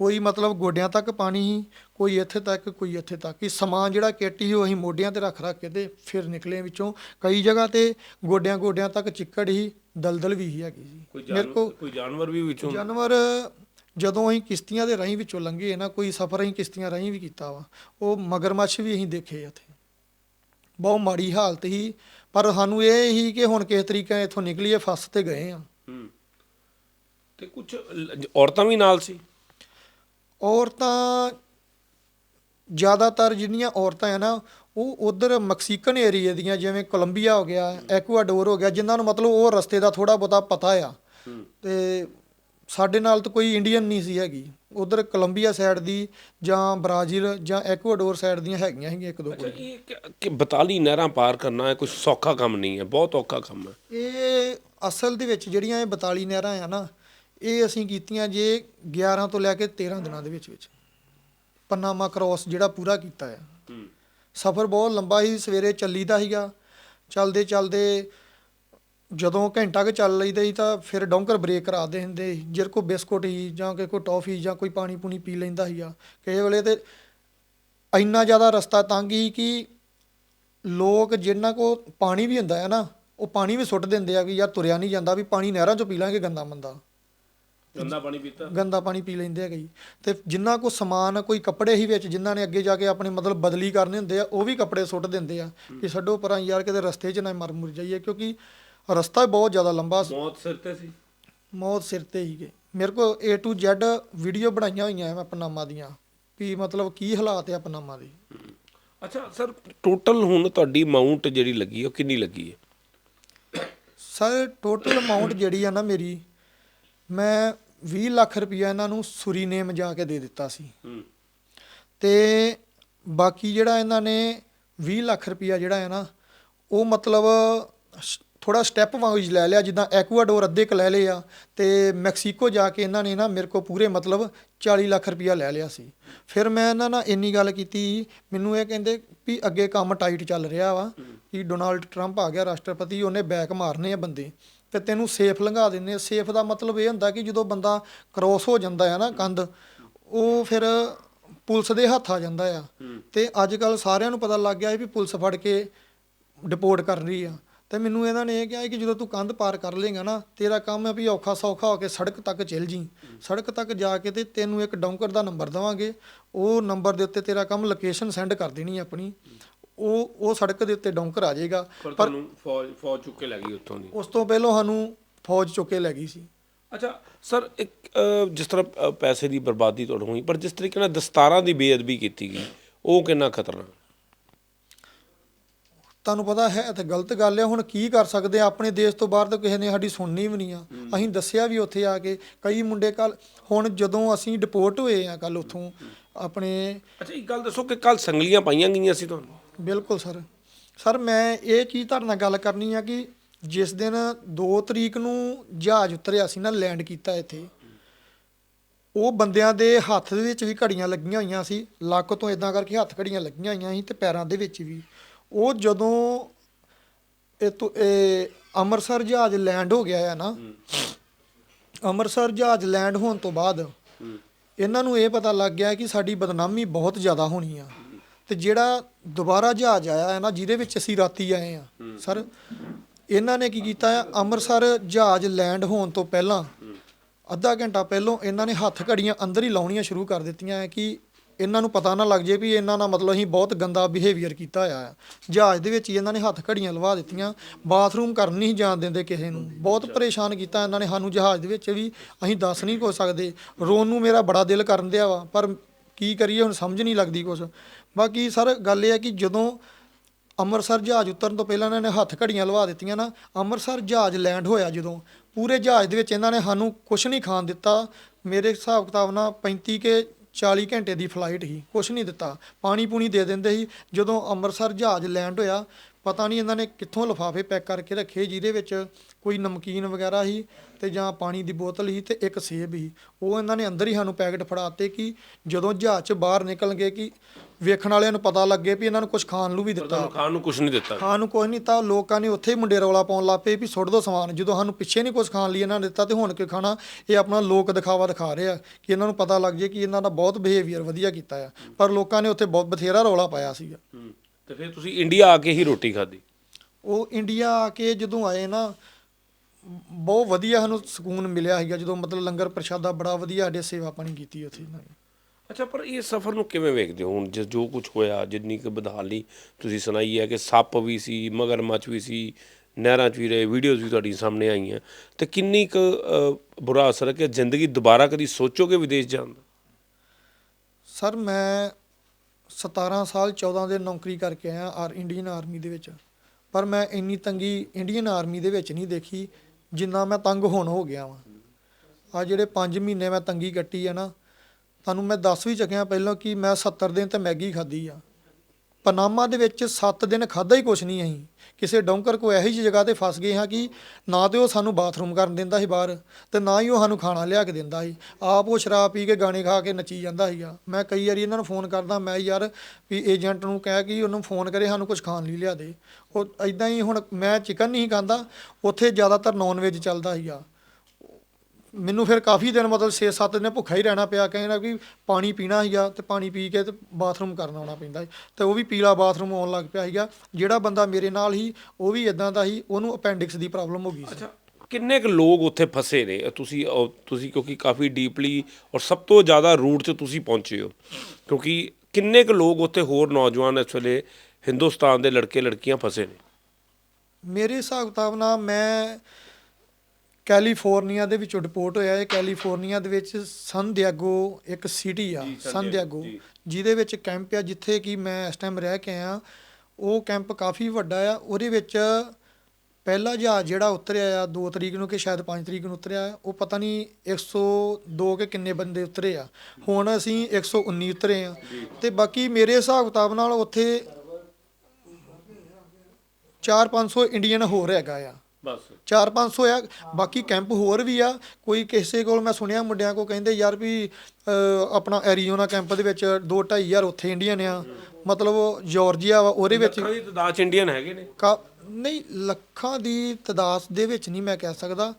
ਕੋਈ ਮਤਲਬ ਗੋਡਿਆਂ ਤੱਕ ਪਾਣੀ ਸੀ ਕੋਈ ਇੱਥੇ ਤੱਕ ਕੋਈ ਇੱਥੇ ਤੱਕ। ਕਿ ਸਮਾਨ ਜਿਹੜਾ ਕਿੱਟ ਸੀ ਉਹ ਅਸੀਂ ਮੋਢਿਆਂ ਤੇ ਰੱਖ ਰੱਖ ਕੇ ਤੇ ਫਿਰ ਨਿਕਲੇ ਵਿੱਚੋਂ। ਕਈ ਜਗ੍ਹਾ ਤੇ ਗੋਡਿਆਂ ਗੋਡਿਆਂ ਤੱਕ ਚਿੱਕੜ ਹੀ ਦਲਦਲ ਵੀ ਸੀ ਹੈਗੀ ਕੋਈ ਸੀ ਮੇਰੇ ਜਾਨ ਕੋਲ ਕੋਈ ਜਾਨਵਰ ਵੀ ਵਿੱਚੋਂ? ਜਾਨਵਰ ਜਦੋਂ ਅਸੀਂ ਕਿਸ਼ਤੀਆਂ ਦੇ ਰਾਹੀਂ ਵਿੱਚੋਂ ਲੰਘੇ ਨਾ ਕੋਈ ਸਫ਼ਰ ਅਸੀਂ ਕਿਸ਼ਤੀਆਂ ਰਾਹੀਂ ਵੀ ਕੀਤਾ ਵਾ। ਉਹ ਮਗਰਮੱਛ ਵੀ ਅਸੀਂ ਦੇਖੇ ਉੱਥੇ ਬਹੁਤ ਮਾੜੀ ਹਾਲਤ ਸੀ। ਪਰ ਸਾਨੂੰ ਇਹ ਹੀ ਕਿ ਹੁਣ ਕਿਸ ਤਰੀਕੇ ਇੱਥੋਂ ਨਿਕਲੀਏ ਫਸ ਤੇ ਗਏ ਆ। ਹੂੰ। ਤੇ ਕੁਝ ਔਰਤਾਂ ਵੀ ਨਾਲ ਸੀ? ਔਰਤਾਂ ਜ਼ਿਆਦਾਤਰ ਜਿਹੜੀਆਂ ਔਰਤਾਂ ਆ ਨਾ ਉਹ ਉਧਰ ਮੈਕਸੀਕਨ ਏਰੀਆ ਦੀਆਂ ਜਿਵੇਂ ਕੋਲੰਬੀਆ ਹੋ ਗਿਆ ਐਕੁਆਡੋਰ ਹੋ ਗਿਆ ਜਿਨ੍ਹਾਂ ਨੂੰ ਮਤਲਬ ਉਹ ਰਸਤੇ ਦਾ ਥੋੜਾ ਬਹੁਤਾ ਪਤਾ ਆ। ਤੇ ਸਾਡੇ ਨਾਲ ਤਾਂ ਕੋਈ ਇੰਡੀਅਨ ਨਹੀਂ ਸੀ ਹੈਗੀ। ਉਧਰ ਕੋਲੰਬੀਆ ਸਾਈਡ ਦੀ ਜਾਂ ਬ੍ਰਾਜ਼ੀਲ ਜਾਂ ਐਕੁਆਡੋਰ ਸਾਈਡ ਦੀਆਂ ਹੈਗੀਆਂ ਹੈਗੀਆਂ ਇੱਕ ਦੋ ਅੱਛਾ ਇਹ ਕਿ- ਕਿ 42 ਨਹਿਰਾਂ ਪਾਰ ਕਰਨਾ ਹੈ ਕੁਝ ਸੌਖਾ ਕੰਮ ਨਹੀਂ ਹੈ ਬਹੁਤ ਔਖਾ ਕੰਮ ਹੈ। ਇਹ ਅਸਲ ਦੇ ਵਿੱਚ ਜਿਹੜੀਆਂ ਇਹ 42 ਨਹਿਰਾਂ ਆ ਨਾ ਇਹ ਅਸੀਂ ਕੀਤੀਆਂ ਜੇ 11 ਤੋਂ ਲੈ ਕੇ 13 ਦਿਨਾਂ ਦੇ ਵਿੱਚ ਵਿੱਚ। ਪਨਾਮਾ ਕ੍ਰੋਸ ਜਿਹੜਾ ਪੂਰਾ ਕੀਤਾ ਆ। ਹੂੰ। ਸਫ਼ਰ ਬਹੁਤ ਲੰਬਾ ਸੀ ਸਵੇਰੇ ਚੱਲੀਦਾ ਸੀਗਾ। ਚੱਲਦੇ ਚੱਲਦੇ ਜਦੋਂ ਘੰਟਾ ਕੁ ਚੱਲ ਲਈਦਾ ਸੀ ਤਾਂ ਫਿਰ ਡੌਂਕਰ ਬ੍ਰੇਕ ਕਰਾ ਦੇ ਹੁੰਦੇ ਸੀ। ਜਿਹੜੇ ਕੋ ਬਿਸਕੁਟ ਸੀ ਜਾਂ ਕਿ ਕੋਈ ਟੌਫੀ ਜਾਂ ਕੋਈ ਪਾਣੀ ਪੂਣੀ ਪੀ ਲੈਂਦਾ ਸੀਗਾ। ਕਿਸੇ ਵੇਲੇ ਤੇ ਇੰਨਾ ਜ਼ਿਆਦਾ ਰਸਤਾ ਤੰਗ ਸੀ ਕਿ ਲੋਕ ਜਿਨ੍ਹਾਂ ਕੋ ਪਾਣੀ ਵੀ ਹੁੰਦਾ ਹੈ ਨਾ ਉਹ ਪਾਣੀ ਵੀ ਸੁੱਟ ਦਿੰਦੇ ਆ ਕਿ ਯਾਰ ਤੁਰਿਆ ਨਹੀਂ ਜਾਂਦਾ ਵੀ ਪਾਣੀ ਨਹਿਰਾਂ ਚੋਂ ਪੀ ਲਾਂਗੇ ਗੰਦਾ ਮੰਦਾ। ਗੰਦਾ ਪਾਣੀ ਪੀਤਾ। ਗੰਦਾ ਪਾਣੀ ਪੀ ਲੈਂਦੇ ਹੈਗੇ ਜੀ। ਤੇ ਜਿੰਨਾ ਕੋ ਸਮਾਨ ਕੋਈ ਕੱਪੜੇ ਹੀ ਵਿੱਚ ਜਿਨ੍ਹਾਂ ਨੇ ਅੱਗੇ ਜਾ ਕੇ ਆਪਣੇ ਮਤਲਬ ਬਦਲੀ ਕਰਨੇ ਹੁੰਦੇ ਆ ਉਹ ਵੀ ਕੱਪੜੇ ਸੁੱਟ ਦਿੰਦੇ ਆ ਕਿ ਛੱਡੋ ਪਰਾਂ ਯਾਰ ਕਿਤੇ ਰਸਤੇ 'ਚ ਨਾ ਮਰ ਮੁਰ ਜਾਈਏ ਕਿਉਂਕਿ ਰਸਤਾ ਬਹੁਤ ਜ਼ਿਆਦਾ ਲੰਬਾ ਸੀ। ਮੌਤ ਸਿਰ ਤੇ ਸੀ? ਮੌਤ ਸਿਰ ਤੇ ਹੀਗੇ ਮੇਰੇ ਕੋ A to Z ਵੀਡੀਓ ਬਣਾਈਆਂ ਹੋਈਆਂ ਮੈਂ ਪਨਾਮਾ ਦੀਆਂ। ਵੀ ਮਤਲਬ ਕੀ ਹਾਲਾਤ ਆ ਪਨਾਮਾ ਦੇ। ਅੱਛਾ ਸਰ। ਟੋਟਲ ਹੁਣ ਤੁਹਾਡੀ ਅਮਾਉਂਟ ਜਿਹੜੀ ਲੱਗੀ ਉਹ ਕਿੰਨੀ ਲੱਗੀ ਹੈ ਸਰ ਟੋਟਲ ਅਮਾਉਂਟ ਜਿਹੜੀ ਆ ਨਾ ਮੇਰੀ ਮੈਂ 20 ਲੱਖ ਰੁਪਇਆ ਇਹਨਾਂ ਨੂੰ ਸੁਰੀਨੇਮ ਜਾ ਕੇ ਦੇ ਦਿੱਤਾ ਸੀ। ਹੂੰ। ਤੇ ਬਾਕੀ ਜਿਹੜਾ ਇਹਨਾਂ ਨੇ 20 ਲੱਖ ਰੁਪਇਆ ਜਿਹੜਾ ਹੈ ਨਾ ਉਹ ਮਤਲਬ ਥੋੜਾ ਸਟੈਪ ਵਾਈਜ਼ ਲੈ ਲਿਆ ਜਿੱਦਾਂ ਐਕੁਆਡੋਰ ਅੱਧੇ ਕ ਲੈ ਲਏ ਆ ਤੇ ਮੈਕਸੀਕੋ ਜਾ ਕੇ ਇਹਨਾਂ ਨੇ ਨਾ ਮੇਰੇ ਕੋ ਪੂਰੇ ਮਤਲਬ 40 ਲੱਖ ਰੁਪਇਆ ਲੈ ਲਿਆ ਸੀ। ਫਿਰ ਮੈਂ ਇਹਨਾਂ ਨਾਲ ਇੰਨੀ ਗੱਲ ਕੀਤੀ ਮੈਨੂੰ ਇਹ ਕਹਿੰਦੇ ਵੀ ਅੱਗੇ ਕੰਮ ਟਾਈਟ ਚੱਲ ਰਿਹਾ ਵਾ ਕਿ ਡੋਨਾਲਡ ਟਰੰਪ ਆ ਗਿਆ ਰਾਸ਼ਟਰਪਤੀ ਉਹਨੇ ਬੈਕ ਮਾਰਨੇ ਆ ਬੰਦੇ। ਤੇ ਤੈਨੂੰ ਸੇਫ ਲੰਘਾ ਦਿੰਦੇ ਆ। ਸੇਫ ਦਾ ਮਤਲਬ ਇਹ ਹੁੰਦਾ ਕਿ ਜਦੋਂ ਬੰਦਾ ਕ੍ਰੋਸ ਹੋ ਜਾਂਦਾ ਆ ਨਾ ਕੰਧ ਉਹ ਫਿਰ ਪੁਲਿਸ ਦੇ ਹੱਥ ਆ ਜਾਂਦਾ ਆ। ਤੇ ਅੱਜ ਕੱਲ ਸਾਰਿਆਂ ਨੂੰ ਪਤਾ ਲੱਗ ਗਿਆ ਵੀ ਪੁਲਿਸ ਫੜ ਕੇ ਡਿਪੋਰਟ ਕਰ ਰਹੀ ਆ। ਤੇ ਮੈਨੂੰ ਇਹਨਾਂ ਨੇ ਇਹ ਕਿਹਾ ਕਿ ਜਦੋਂ ਤੂੰ ਕੰਧ ਪਾਰ ਕਰ ਲੇਗਾ ਨਾ ਤੇਰਾ ਕੰਮ ਹੈ ਵੀ ਔਖਾ ਸੌਖਾ ਹੋ ਕੇ ਸੜਕ ਤੱਕ ਚੱਲ ਜੀ ਸੜਕ ਤੱਕ ਜਾ ਕੇ ਤੇ ਤੈਨੂੰ ਇੱਕ ਡੌਂਕਰ ਦਾ ਨੰਬਰ ਦਵਾਂਗੇ। ਉਹ ਨੰਬਰ ਦੇ ਉੱਤੇ ਤੇਰਾ ਕੰਮ ਲੋਕੇਸ਼ਨ ਸੈਂਡ ਕਰ ਦੇਣੀ ਹੈ ਆਪਣੀ। ਉਹ ਉਹ ਸੜਕ ਦੇ ਉੱਤੇ ਡੌਂਕਰ ਆ ਜਾਏਗਾ। ਪਰ ਤੁਹਾਨੂੰ ਫੌਜ ਫੌਜ ਚੁੱਕ ਕੇ ਲੈ ਗਈ ਉੱਥੋਂ ਦੀ? ਉਸ ਤੋਂ ਪਹਿਲਾਂ ਸਾਨੂੰ ਫੌਜ ਚੁੱਕ ਕੇ ਲੈ ਗਈ ਸੀ। ਅੱਛਾ ਸਰ ਇੱਕ ਜਿਸ ਤਰ੍ਹਾਂ ਪੈਸੇ ਦੀ ਬਰਬਾਦੀ ਤੁਹਾਡੇ ਹੋਈ ਪਰ ਜਿਸ ਤਰੀਕੇ ਨਾਲ ਦਸਤਾਰਾਂ ਦੀ ਬੇਅਦਬੀ ਕੀਤੀ ਗਈ ਉਹ ਕਿੰਨਾ ਖਤਰਨਾਕ? ਤੁਹਾਨੂੰ ਪਤਾ ਹੈ ਤੇ ਗਲਤ ਗੱਲ ਹੈ ਹੁਣ ਕੀ ਕਰ ਸਕਦੇ ਆ? ਆਪਣੇ ਦੇਸ਼ ਤੋਂ ਬਾਹਰ ਤਾਂ ਕਿਸੇ ਨੇ ਸਾਡੀ ਸੁਣਨੀ ਵੀ ਨਹੀਂ ਆ। ਅਸੀਂ ਦੱਸਿਆ ਵੀ ਉੱਥੇ ਆ ਕੇ ਕਈ ਮੁੰਡੇ ਕੱਲ ਹੁਣ ਜਦੋਂ ਅਸੀਂ ਡਿਪੋਰਟ ਹੋਏ ਆ ਕੱਲ ਉੱਥੋਂ ਆਪਣੇ ਅੱਛਾ ਇੱਕ ਗੱਲ ਦੱਸੋ ਕਿ ਕੱਲ ਸੰਗਲੀਆਂ ਪਾਈਆਂ ਗਈਆਂ ਸੀ ਤੁਹਾਨੂੰ? ਬਿਲਕੁਲ ਸਰ। ਸਰ ਮੈਂ ਇਹ ਚੀਜ਼ ਤੁਹਾਡੇ ਨਾਲ ਗੱਲ ਕਰਨੀ ਆ ਕਿ ਜਿਸ ਦਿਨ 2 ਤਰੀਕ ਨੂੰ ਜਹਾਜ਼ ਉਤਰਿਆ ਸੀ ਨਾ ਲੈਂਡ ਕੀਤਾ ਇੱਥੇ ਉਹ ਬੰਦਿਆਂ ਦੇ ਹੱਥ ਦੇ ਵਿੱਚ ਵੀ ਘੜੀਆਂ ਲੱਗੀਆਂ ਹੋਈਆਂ ਸੀ ਲੱਕ ਤੋਂ ਇਦਾਂ ਕਰਕੇ ਹੱਥ ਘੜੀਆਂ ਲੱਗੀਆਂ ਹੋਈਆਂ ਸੀ ਤੇ ਪੈਰਾਂ ਦੇ ਵਿੱਚ ਵੀ। ਉਹ ਜਦੋਂ ਇਹ ਤੋਂ ਇਹ ਅੰਮ੍ਰਿਤਸਰ ਜਹਾਜ਼ ਲੈਂਡ ਹੋ ਗਿਆ ਹੈ ਨਾ ਅੰਮ੍ਰਿਤਸਰ ਜਹਾਜ਼ ਲੈਂਡ ਹੋਣ ਤੋਂ ਬਾਅਦ ਇਹਨਾਂ ਨੂੰ ਇਹ ਪਤਾ ਲੱਗ ਗਿਆ ਕਿ ਸਾਡੀ ਬਦਨਾਮੀ ਬਹੁਤ ਜ਼ਿਆਦਾ ਹੋਣੀ ਆ। ਤੇ ਜਿਹੜਾ ਦੁਬਾਰਾ ਜਹਾਜ਼ ਆਇਆ ਹੈ ਨਾ ਜਿਹਦੇ ਵਿੱਚ ਅਸੀਂ ਰਾਤੀ ਆਏ ਆ ਸਰ ਇਹਨਾਂ ਨੇ ਕੀ ਕੀਤਾ ਆ? ਅੰਮ੍ਰਿਤਸਰ ਜਹਾਜ਼ ਲੈਂਡ ਹੋਣ ਤੋਂ ਪਹਿਲਾਂ ਅੱਧਾ ਘੰਟਾ ਪਹਿਲਾਂ ਇਹਨਾਂ ਨੇ ਹੱਥ ਘੜੀਆਂ ਅੰਦਰ ਹੀ ਲਾਉਣੀਆਂ ਸ਼ੁਰੂ ਕਰ ਦਿੱਤੀਆਂ ਹੈ ਕਿ ਇਹਨਾਂ ਨੂੰ ਪਤਾ ਨਾ ਲੱਗ ਜੇ ਵੀ ਇਹਨਾਂ ਨਾਲ ਮਤਲਬ ਅਸੀਂ ਬਹੁਤ ਗੰਦਾ ਬਿਹੇਵੀਅਰ ਕੀਤਾ ਹੋਇਆ ਆ। ਜਹਾਜ਼ ਦੇ ਵਿੱਚ ਹੀ ਇਹਨਾਂ ਨੇ ਹੱਥ ਘੜੀਆਂ ਲਵਾ ਦਿੱਤੀਆਂ। ਬਾਥਰੂਮ ਕਰਨ ਨਹੀਂ ਜਾਣ ਦਿੰਦੇ ਕਿਸੇ ਨੂੰ। ਬਹੁਤ ਪਰੇਸ਼ਾਨ ਕੀਤਾ ਇਹਨਾਂ ਨੇ। ਸਾਨੂੰ ਜਹਾਜ਼ ਦੇ ਵਿੱਚ ਵੀ ਅਸੀਂ ਦੱਸ ਨਹੀਂ ਕੁਛ ਸਕਦੇ। ਰੋਣ ਨੂੰ ਮੇਰਾ ਬੜਾ ਦਿਲ ਕਰਨ ਦਿਆ ਵਾ, ਪਰ ਕੀ ਕਰੀਏ, ਹੁਣ ਸਮਝ ਨਹੀਂ ਲੱਗਦੀ ਕੁਛ। ਬਾਕੀ ਸਰ, ਗੱਲ ਇਹ ਹੈ ਕਿ ਜਦੋਂ ਅੰਮ੍ਰਿਤਸਰ ਜਹਾਜ਼ ਉਤਰਨ ਤੋਂ ਪਹਿਲਾਂ ਇਹਨਾਂ ਨੇ ਹੱਥ ਘੜੀਆਂ ਲਵਾ ਦਿੱਤੀਆਂ ਨਾ, ਅੰਮ੍ਰਿਤਸਰ ਜਹਾਜ਼ ਲੈਂਡ ਹੋਇਆ ਜਦੋਂ। ਪੂਰੇ ਜਹਾਜ਼ ਦੇ ਵਿੱਚ ਇਹਨਾਂ ਨੇ ਸਾਨੂੰ ਕੁਝ ਨਹੀਂ ਖਾਣ ਦਿੱਤਾ। ਮੇਰੇ ਹਿਸਾਬ ਕਿਤਾਬ ਨਾਲ 35 ਕੇ 40 ਘੰਟੇ ਦੀ ਫਲਾਈਟ ਸੀ, ਕੁਛ ਨਹੀਂ ਦਿੱਤਾ। ਪਾਣੀ ਪੂਣੀ ਦੇ ਦਿੰਦੇ ਸੀ। ਜਦੋਂ ਅੰਮ੍ਰਿਤਸਰ ਜਹਾਜ਼ ਲੈਂਡ ਹੋਇਆ ਪਤਾ ਨਹੀਂ ਇਹਨਾਂ ਨੇ ਕਿੱਥੋਂ ਲਿਫਾਫੇ ਪੈਕ ਕਰਕੇ ਰੱਖੇ ਜਿਹਦੇ ਵਿੱਚ ਕੋਈ ਨਮਕੀਨ ਵਗੈਰਾ ਸੀ ਤੇ ਜਾਂ ਪਾਣੀ ਦੀ ਬੋਤਲ ਸੀ ਤੇ ਇੱਕ ਸੇਬ ਸੀ। ਉਹ ਇਹਨਾਂ ਨੇ ਅੰਦਰ ਹੀ ਸਾਨੂੰ ਪੈਕਟ ਫੜਾਤੇ ਕਿ ਜਦੋਂ ਜਹਾਜ਼ 'ਚ ਬਾਹਰ ਨਿਕਲਣਗੇ ਕਿ ਵੇਖਣ ਵਾਲਿਆਂ ਨੂੰ ਪਤਾ ਲੱਗੇ ਵੀ ਇਹਨਾਂ ਨੂੰ ਕੁਝ ਖਾਣ ਨੂੰ ਵੀ ਦਿੱਤਾ। ਖਾਣ ਨੂੰ ਕੁਝ ਨਹੀਂ ਦਿੱਤਾ। ਖਾਣ ਨੂੰ ਕੁਝ ਨਹੀਂ ਤਾਂ ਲੋਕਾਂ ਨੇ ਉੱਥੇ ਹੀ ਮੁੰਡੇ ਰੌਲਾ ਪਾਉਣ ਲੱਗ ਪਏ ਵੀ ਸੁੱਟ ਦੋ ਸਮਾਨ ਜਦੋਂ ਸਾਨੂੰ ਪਿੱਛੇ ਨਹੀਂ ਕੁਝ ਖਾਣ ਲਈ ਇਹਨਾਂ ਨੇ ਦਿੱਤਾ ਤੇ ਹੁਣ ਕੀ ਖਾਣਾ? ਇਹ ਆਪਣਾ ਲੋਕ ਦਿਖਾਵਾ ਦਿਖਾ ਰਹੇ ਆ ਕਿ ਇਹਨਾਂ ਨੂੰ ਪਤਾ ਲੱਗ ਜੇ ਕਿ ਇਹਨਾਂ ਦਾ ਬਹੁਤ ਬਿਹੇਵੀਅਰ ਵਧੀਆ ਕੀਤਾ ਆ। ਪਰ ਲੋਕਾਂ ਨੇ ਉੱਥੇ ਬਹੁਤ ਬਥੇਰਾ ਰੌਲਾ ਪਾਇਆ ਸੀਗਾ। ਤੇ ਫਿਰ ਤੁਸੀਂ ਇੰਡੀਆ ਆ ਕੇ ਹੀ ਰੋਟੀ ਖਾਧੀ? ਉਹ ਇੰਡੀਆ ਆ ਕੇ ਜਦੋਂ ਆਏ ਨਾ ਬਹੁਤ ਵਧੀਆ ਸਾਨੂੰ ਸਕੂਨ ਮਿਲਿਆ ਸੀਗਾ ਜਦੋਂ ਮਤਲਬ ਲੰਗਰ ਪ੍ਰਸ਼ਾਦਾ ਬੜਾ ਵਧੀਆ ਸਾਡੇ ਸੇਵਾ ਪਾਣੀ ਕੀਤੀ ਉੱਥੇ ਇਹਨਾਂ ਨੇ। ਅੱਛਾ ਪਰ ਇਹ ਸਫ਼ਰ ਨੂੰ ਕਿਵੇਂ ਵੇਖਦੇ ਹੋ ਹੁਣ? ਜਿ- ਜੋ ਕੁਝ ਹੋਇਆ ਜਿੰਨੀ ਕੁ ਬਦਹਾਲੀ ਤੁਸੀਂ ਸੁਣਾਈ ਹੈ ਕਿ ਸੱਪ ਵੀ ਸੀ ਮਗਰਮੱਛ ਵੀ ਸੀ ਨਹਿਰਾਂ 'ਚ ਵੀ ਰਹੇ ਵੀਡੀਓਜ਼ ਵੀ ਤੁਹਾਡੀ ਸਾਹਮਣੇ ਆਈਆਂ ਤੇ ਕਿੰਨੀ ਕੁ ਅ, ਬੁਰਾ ਅਸਰ ਹੈ ਕਿ ਜ਼ਿੰਦਗੀ ਦੁਬਾਰਾ ਕਦੀ ਸੋਚੋਗੇ ਵਿਦੇਸ਼ ਜਾਣ ਦਾ? ਸਰ ਮੈਂ 17 ਸਾਲ 14 ਦੇ ਨੌਕਰੀ ਕਰਕੇ ਆਇਆ ਆਰ ਇੰਡੀਅਨ ਆਰਮੀ ਦੇ ਵਿੱਚ। ਪਰ ਮੈਂ ਇੰਨੀ ਤੰਗੀ ਇੰਡੀਅਨ ਆਰਮੀ ਦੇ ਵਿੱਚ ਨਹੀਂ ਦੇਖੀ, ਜਿੰਨਾ ਮੈਂ ਤੰਗ ਹੁਣ ਹੋ ਗਿਆ ਵਾਂ। ਆ ਜਿਹੜੇ 5 ਮਹੀਨੇ ਮੈਂ ਤੰਗੀ ਕੱਟੀ ਆ ਨਾ, ਤੁਹਾਨੂੰ ਮੈਂ ਦੱਸ ਵੀ ਚੱਕਿਆ ਪਹਿਲਾਂ ਕਿ ਮੈਂ 70 ਦਿਨ ਤੇ ਮੈਗੀ ਖਾਧੀ ਆ। ਪਨਾਮਾ ਦੇ ਵਿੱਚ 7 ਦਿਨ ਖਾਦਾ ਹੀ ਕੁਛ ਨਹੀਂ ਅਸੀਂ। ਕਿਸੇ ਡੌਂਕਰ ਕੋ ਇਹੋ ਜਿਹੀ ਜਗ੍ਹਾ ਤੇ ਫਸ ਗਏ ਹਾਂ ਕਿ ਨਾ ਤੇ ਉਹ ਸਾਨੂੰ ਬਾਥਰੂਮ ਕਰਨ ਦਿੰਦਾ ਸੀ ਬਾਹਰ ਤੇ ਨਾ ਹੀ ਉਹ ਸਾਨੂੰ ਖਾਣਾ ਲਿਆ ਕੇ ਦਿੰਦਾ ਸੀ। ਆਪ ਉਹ ਸ਼ਰਾਬ ਪੀ ਕੇ ਗਾਣੇ ਖਾ ਕੇ ਨੱਚੀ ਜਾਂਦਾ ਸੀਗਾ। ਮੈਂ ਕਈ ਵਾਰੀ ਇਹਨਾਂ ਨੂੰ ਫੋਨ ਕਰਦਾ, ਮੈਂ ਯਾਰ ਵੀ ਏਜੰਟ ਨੂੰ ਕਹਿ ਕਿ ਉਹਨੂੰ ਫੋਨ ਕਰੇ, ਸਾਨੂੰ ਕੁਝ ਖਾਣ ਲਈ ਲਿਆ ਦੇ। ਉਹ ਐਦਾਂ ਹੀ ਹੁਣ ਮੈਂ ਚਿਕਨ ਨਹੀਂ ਖਾਂਦਾ, ਉੱਥੇ ਜ਼ਿਆਦਾਤਰ ਨੌਨ ਵੈਜ ਚੱਲਦਾ ਸੀਗਾ। ਮੈਨੂੰ ਫਿਰ ਕਾਫੀ ਦਿਨ ਮਤਲਬ 6-7 ਦਿਨ ਭੁੱਖਾ ਹੀ ਰਹਿਣਾ ਪਿਆ ਕਹਿੰਦਾ ਕਿ ਪਾਣੀ ਪੀਣਾ ਸੀਗਾ ਤੇ ਪਾਣੀ ਪੀ ਕੇ ਤੇ ਬਾਥਰੂਮ ਕਰਨ ਆਉਣਾ ਪੈਂਦਾ ਤੇ ਉਹ ਵੀ ਪੀਲਾ ਬਾਥਰੂਮ ਆਉਣ ਲੱਗ ਪਿਆ ਸੀਗਾ। ਜਿਹੜਾ ਬੰਦਾ ਮੇਰੇ ਨਾਲ ਹੀ ਉਹ ਵੀ ਇਦਾਂ ਦਾ ਸੀ ਉਹਨੂੰ ਅਪੈਂਡਿਕਸ ਦੀ ਪ੍ਰੋਬਲਮ ਹੋ ਗਈ ਸੀ। ਅੱਛਾ ਕਿੰਨੇ ਕੁ ਲੋਕ ਉੱਥੇ ਫਸੇ ਨੇ? ਤੁਸੀਂ ਤੁਸੀਂ ਕਿਉਂਕਿ ਕਾਫੀ ਡੀਪਲੀ ਔਰ ਸਭ ਤੋਂ ਜ਼ਿਆਦਾ ਰੂਟ 'ਚ ਤੁਸੀਂ ਪਹੁੰਚੇ ਹੋ। ਕਿਉਂਕਿ ਕਿੰਨੇ ਕੁ ਲੋਕ ਉੱਥੇ ਹੋਰ ਨੌਜਵਾਨ ਇਸ ਵੇਲੇ ਹਿੰਦੁਸਤਾਨ ਦੇ ਲੜਕੇ ਲੜਕੀਆਂ ਫਸੇ ਨੇ? ਮੇਰੇ ਹਿਸਾਬ ਕਿਤਾਬ ਨਾਲ ਮੈਂ ਕੈਲੀਫੋਰਨੀਆ ਦੇ ਵਿੱਚੋਂ ਡਿਪੋਰਟ ਹੋਇਆ ਹੈ ਕੈਲੀਫੋਰਨੀਆ ਦੇ ਵਿੱਚ ਸਨ ਦਿਆਗੋ ਇੱਕ ਸਿਟੀ ਆ ਜੀ, ਸਨ ਸਨ ਦਿਆਗੋ, ਦਿਆਗੋ ਜੀ। ਜਿਹਦੇ ਵਿੱਚ ਕੈਂਪ ਆ ਜਿੱਥੇ ਕਿ ਮੈਂ ਇਸ ਟਾਈਮ ਰਹਿ ਕੇ ਆਇਆ। ਉਹ ਕੈਂਪ ਕਾਫੀ ਵੱਡਾ ਆ। ਉਹਦੇ ਵਿੱਚ ਪਹਿਲਾ ਜਹਾਜ਼ ਜਿਹੜਾ ਉਤਰਿਆ ਆ 2 ਤਰੀਕ ਨੂੰ ਕਿ ਸ਼ਾਇਦ 5 ਤਰੀਕ ਨੂੰ ਉਤਰਿਆ ਆ, ਉਹ ਪਤਾ ਨਹੀਂ 102 ਕੇ ਕਿੰਨੇ ਬੰਦੇ ਉਤਰੇ ਆ। ਹੁਣ ਅਸੀਂ 119 ਉਤਰੇ ਆ। ਤੇ ਬਾਕੀ ਮੇਰੇ ਹਿਸਾਬ ਕਿਤਾਬ ਨਾਲ ਉੱਥੇ 4-500 ਇੰਡੀਅਨ ਹੋਰ ਹੈਗਾ ਆ। ਬਸ। 4-500 ਆ ਬਾਕੀ ਕੈਂਪ ਹੋਰ ਵੀ ਆ। ਕੋਈ ਕਿਸੇ ਕੋਲ ਮੈਂ ਸੁਣਿਆ ਮੁੰਡਿਆਂ ਕੋ ਕਹਿੰਦੇ ਯਾਰ ਵੀ ਆਪਣਾ ਐਰੀਜ਼ੋਨਾ ਕੈਂਪ ਦੇ ਵਿੱਚ 2-2500 ਉੱਥੇ ਇੰਡੀਅਨ ਆ। ਮਤਲਬ ਜਾਰਜੀਆ ਵਾ ਉਹਦੇ ਵਿੱਚ ਲੱਖਾਂ ਦੀ ਤਦਾਦ ਇੰਡੀਅਨ ਹੈਗੇ ਨੇ। ਨਹੀਂ ਲੱਖਾਂ ਦੀ ਤਦਾਦ ਦੇ ਵਿੱਚ ਨਹੀਂ ਮੈਂ ਕਹਿ ਸਕਦਾ।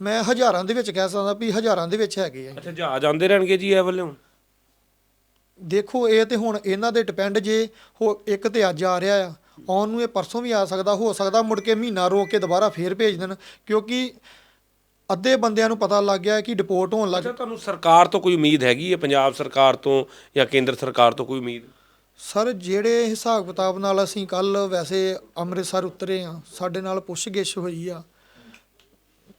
ਮੈਂ ਹਜ਼ਾਰਾਂ ਦੇ ਵਿੱਚ ਕਹਿ ਸਕਦਾ ਵੀ ਹਜ਼ਾਰਾਂ ਦੇ ਵਿੱਚ ਹੈਗੇ ਆ। ਅੱਛਾ ਜਹਾਜ਼ ਆਉਂਦੇ ਰਹਿਣਗੇ ਜੀ ਇਹ ਵੱਲੋਂ? ਦੇਖੋ ਇਹ ਤੇ ਹੁਣ ਇਹਨਾਂ ਦੇ ਡਿਪੈਂਡ ਜੇ ਹੋ ਇੱਕ ਤੇ ਅੱਜ ਆ ਰਿਹਾ ਆ। ਆਉਣ ਨੂੰ ਇਹ ਪਰਸੋਂ ਵੀ ਆ ਸਕਦਾ ਹੋ ਸਕਦਾ ਮੁੜ ਕੇ ਮਹੀਨਾ ਰੋਕ ਕੇ ਦੁਬਾਰਾ ਫੇਰ ਭੇਜ ਦੇਣ ਕਿਉਂਕਿ ਅੱਧੇ ਬੰਦਿਆਂ ਨੂੰ ਪਤਾ ਲੱਗ ਗਿਆ ਕਿ ਡਿਪੋਰਟ ਹੋਣ ਲੱਗ ਅੱਛਾ ਤੁਹਾਨੂੰ ਸਰਕਾਰ ਤੋਂ ਕੋਈ ਉਮੀਦ ਹੈਗੀ ਹੈ? ਪੰਜਾਬ ਸਰਕਾਰ ਤੋਂ ਜਾਂ ਕੇਂਦਰ ਸਰਕਾਰ ਤੋਂ ਕੋਈ ਉਮੀਦ? ਸਰ ਜਿਹੜੇ ਹਿਸਾਬ ਕਿਤਾਬ ਨਾਲ ਅਸੀਂ ਕੱਲ ਵੈਸੇ ਅੰਮ੍ਰਿਤਸਰ ਉਤਰੇ ਆ ਸਾਡੇ ਨਾਲ ਪੁੱਛਗਿੱਛ ਹੋਈ ਆ।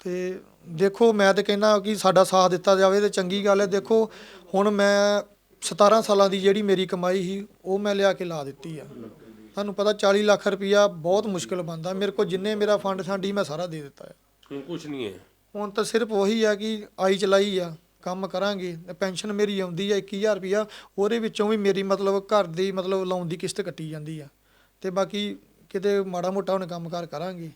ਤੇ ਦੇਖੋ ਮੈਂ ਤੇ ਕਹਿੰਦਾ ਕਿ ਸਾਡਾ ਸਾਥ ਦਿੱਤਾ ਜਾਵੇ ਤੇ ਚੰਗੀ ਗੱਲ ਹੈ। ਦੇਖੋ ਹੁਣ ਮੈਂ 17 ਸਾਲਾਂ ਦੀ ਜਿਹੜੀ ਮੇਰੀ ਕਮਾਈ ਸੀ ਉਹ ਮੈਂ ਲਿਆ ਕੇ ਲਾ ਦਿੱਤੀ ਆ। ਤੁਹਾਨੂੰ ਪਤਾ 40 ਲੱਖ ਰੁਪਈਆ ਬਹੁਤ ਮੁਸ਼ਕਲ ਬਣਦਾ। ਮੇਰੇ ਕੋਲ ਜਿੰਨੇ ਮੇਰਾ ਫੰਡ ਸਾਂਡੀ ਮੈਂ ਸਾਰਾ ਦੇ ਦਿੱਤਾ ਹੈ। ਹੁਣ ਕੁਝ ਨਹੀਂ ਹੈ। ਹੁਣ ਤਾਂ ਸਿਰਫ ਉਹੀ ਆ ਕਿ ਆਈ ਚਲਾਈ ਆ ਕੰਮ ਕਰਾਂਗੇ ਪੈਨਸ਼ਨ ਮੇਰੀ ਆਉਂਦੀ ਆ 21000 ਰੁਪਈਆ ਉਹਦੇ ਵਿੱਚੋਂ ਵੀ ਮੇਰੀ ਮਤਲਬ ਘਰ ਦੀ ਮਤਲਬ ਲਾਉਣ ਦੀ ਕਿਸ਼ਤ ਕੱਟੀ ਜਾਂਦੀ ਆ। ਤੇ ਬਾਕੀ ਕਿਤੇ ਮਾੜਾ ਮੋਟਾ ਹੁਣ ਕੰਮਕਾਰ ਕਰਾਂਗੇ।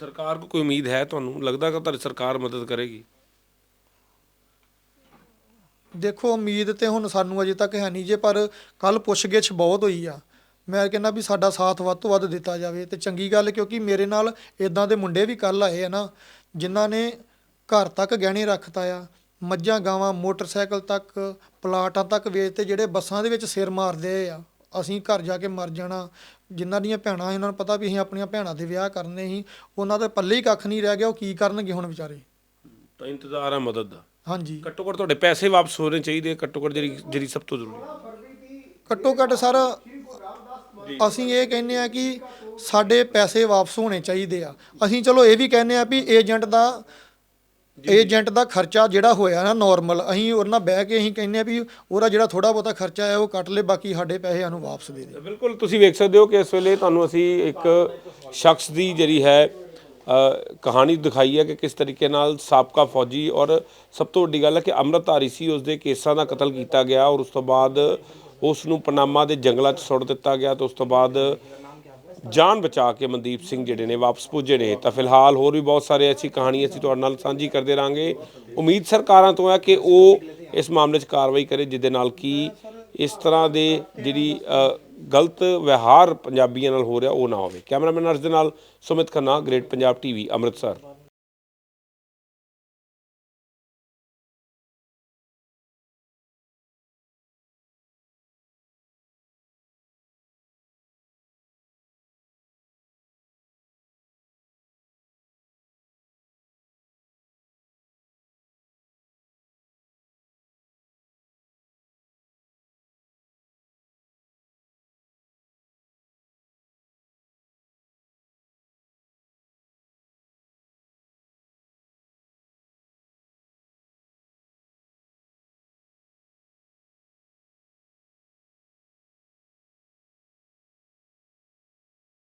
ਸਰਕਾਰ ਕੋਲ ਕੋਈ ਉਮੀਦ ਹੈ ਤੁਹਾਨੂੰ? ਲੱਗਦਾ ਕਿ ਤੁਹਾਡੀ ਸਰਕਾਰ ਮਦਦ ਕਰੇਗੀ? ਦੇਖੋ ਉਮੀਦ ਤੇ ਹੁਣ ਸਾਨੂੰ ਅਜੇ ਤੱਕ ਹੈ ਨਹੀਂ ਜੇ ਪਰ ਕੱਲ ਪੁੱਛਗਿੱਛ ਬਹੁਤ ਹੋਈ ਆ। ਮੈਂ ਕਹਿੰਦਾ ਵੀ ਸਾਡਾ ਸਾਥ ਵੱਧ ਤੋਂ ਵੱਧ ਦਿੱਤਾ ਜਾਵੇ ਤੇ ਚੰਗੀ ਗੱਲ ਕਿਉਂਕਿ ਮੇਰੇ ਨਾਲ ਇਦਾਂ ਦੇ ਮੁੰਡੇ ਵੀ ਕੱਲ ਆਏ ਆ ਨਾ ਜਿਨ੍ਹਾਂ ਨੇ ਘਰ ਤੱਕ ਗਹਿਣੇ ਰੱਖਤਾ ਆ ਮੱਝਾਂ ਗਾਵਾਂ ਮੋਟਰਸਾਈਕਲ ਤੱਕ ਪਲਾਟਾਂ ਤੱਕ ਵੇਚਤੇ ਜਿਹੜੇ ਬੱਸਾਂ ਦੇ ਵਿੱਚ ਸਿਰ ਮਾਰਦੇ ਆ ਅਸੀਂ ਘਰ ਜਾ ਕੇ ਮਰ ਜਾਣਾ। ਜਿਨ੍ਹਾਂ ਦੀਆਂ ਭੈਣਾਂ ਇਹਨਾਂ ਨੂੰ ਪਤਾ ਵੀ ਅਸੀਂ ਆਪਣੀਆਂ ਭੈਣਾਂ ਦੇ ਵਿਆਹ ਕਰਨੇ ਸੀ ਉਹਨਾਂ ਦੇ ਪੱਲੇ ਹੀ ਕੱਖ ਨਹੀਂ ਰਹਿ ਗਿਆ ਉਹ ਕੀ ਕਰਨਗੇ ਹੁਣ ਵਿਚਾਰੇ? ਤਾਂ ਇੰਤਜ਼ਾਰ ਹੈ ਮਦਦ ਦਾ। ਹਾਂਜੀ। ਘੱਟੋ ਘੱਟ ਤੁਹਾਡੇ ਪੈਸੇ ਵਾਪਸ ਹੋਣੇ ਚਾਹੀਦੇ ਘੱਟੋ ਘੱਟ ਜਿਹੜੀ ਜਿਹੜੀ ਸਭ ਤੋਂ ਜ਼ਰੂਰੀ ਘੱਟੋ ਘੱਟ ਸਰ ਅਸੀਂ ਇਹ ਕਹਿੰਦੇ ਆ ਕਿ ਸਾਡੇ ਪੈਸੇ ਵਾਪਸ ਹੋਣੇ ਚਾਹੀਦੇ ਆ। ਅਸੀਂ ਚਲੋ ਇਹ ਵੀ ਕਹਿੰਦੇ ਆ ਵੀ ਏਜੰਟ ਦਾ ਏਜੰਟ ਦਾ ਖਰਚਾ ਜਿਹੜਾ ਹੋਇਆ ਨਾ ਨਾਰਮਲ ਅਸੀਂ ਉਹਨਾਂ ਨਾਲ ਬਹਿ ਕੇ ਅਸੀਂ ਕਹਿੰਦੇ ਆ ਵੀ ਉਹਦਾ ਜਿਹੜਾ ਥੋੜਾ ਬਹੁਤਾ ਖਰਚਾ ਹੈ ਉਹ ਕੱਟ ਲੈ ਬਾਕੀ ਸਾਡੇ ਪੈਸੇ ਸਾਨੂੰ ਵਾਪਸ ਦੇ ਦੇ। ਬਿਲਕੁਲ ਤੁਸੀਂ ਵੇਖ ਸਕਦੇ ਹੋ ਕਿ ਇਸ ਵੇਲੇ ਤੁਹਾਨੂੰ ਅਸੀਂ ਇੱਕ ਸ਼ਖਸ ਦੀ ਜਿਹੜੀ ਹੈ ਕਹਾਣੀ ਦਿਖਾਈ ਹੈ ਕਿ ਕਿਸ ਤਰੀਕੇ ਨਾਲ ਸਾਬਕਾ ਫੌਜੀ ਔਰ ਸਭ ਤੋਂ ਵੱਡੀ ਗੱਲ ਹੈ ਕਿ ਅੰਮ੍ਰਿਤਧਾਰੀ ਸੀ ਉਸ ਦੇ ਕੇਸਾਂ ਦਾ ਕਤਲ ਕੀਤਾ ਗਿਆ ਔਰ ਉਸ ਤੋਂ ਬਾਅਦ ਉਸ ਨੂੰ ਪਨਾਮਾ ਦੇ ਜੰਗਲਾਂ 'ਚ ਸੁੱਟ ਦਿੱਤਾ ਗਿਆ ਤੇ ਉਸ ਤੋਂ ਬਾਅਦ ਜਾਨ ਬਚਾ ਕੇ ਮਨਦੀਪ ਸਿੰਘ ਜਿਹੜੇ ਨੇ ਵਾਪਸ ਪੁੱਜੇ ਨੇ। ਤਾਂ ਫਿਲਹਾਲ ਹੋਰ ਵੀ ਬਹੁਤ ਸਾਰੇ ਐਸੀ ਕਹਾਣੀ ਅਸੀਂ ਤੁਹਾਡੇ ਨਾਲ ਸਾਂਝੀ ਕਰਦੇ ਰਾਂਗੇ ਉਮੀਦ ਸਰਕਾਰਾਂ ਤੋਂ ਹੈ ਕਿ ਉਹ ਇਸ ਮਾਮਲੇ 'ਚ ਕਾਰਵਾਈ ਕਰੇ, ਜਿਹਦੇ ਨਾਲ ਕਿ ਇਸ ਤਰ੍ਹਾਂ ਦੇ ਜਿਹੜੀ ਗਲਤ ਵਿਹਾਰ ਪੰਜਾਬੀਆਂ ਨਾਲ ਹੋ ਰਿਹਾ, ਉਹ ਨਾ ਹੋਵੇ। ਕੈਮਰਾਮੈਨ ਅਰਸ਼ ਦੇ ਨਾਲ ਸੁਮਿਤ ਖੰਨਾ, ਗ੍ਰੇਟ ਪੰਜਾਬ ਟੀਵੀ, ਅੰਮ੍ਰਿਤਸਰ।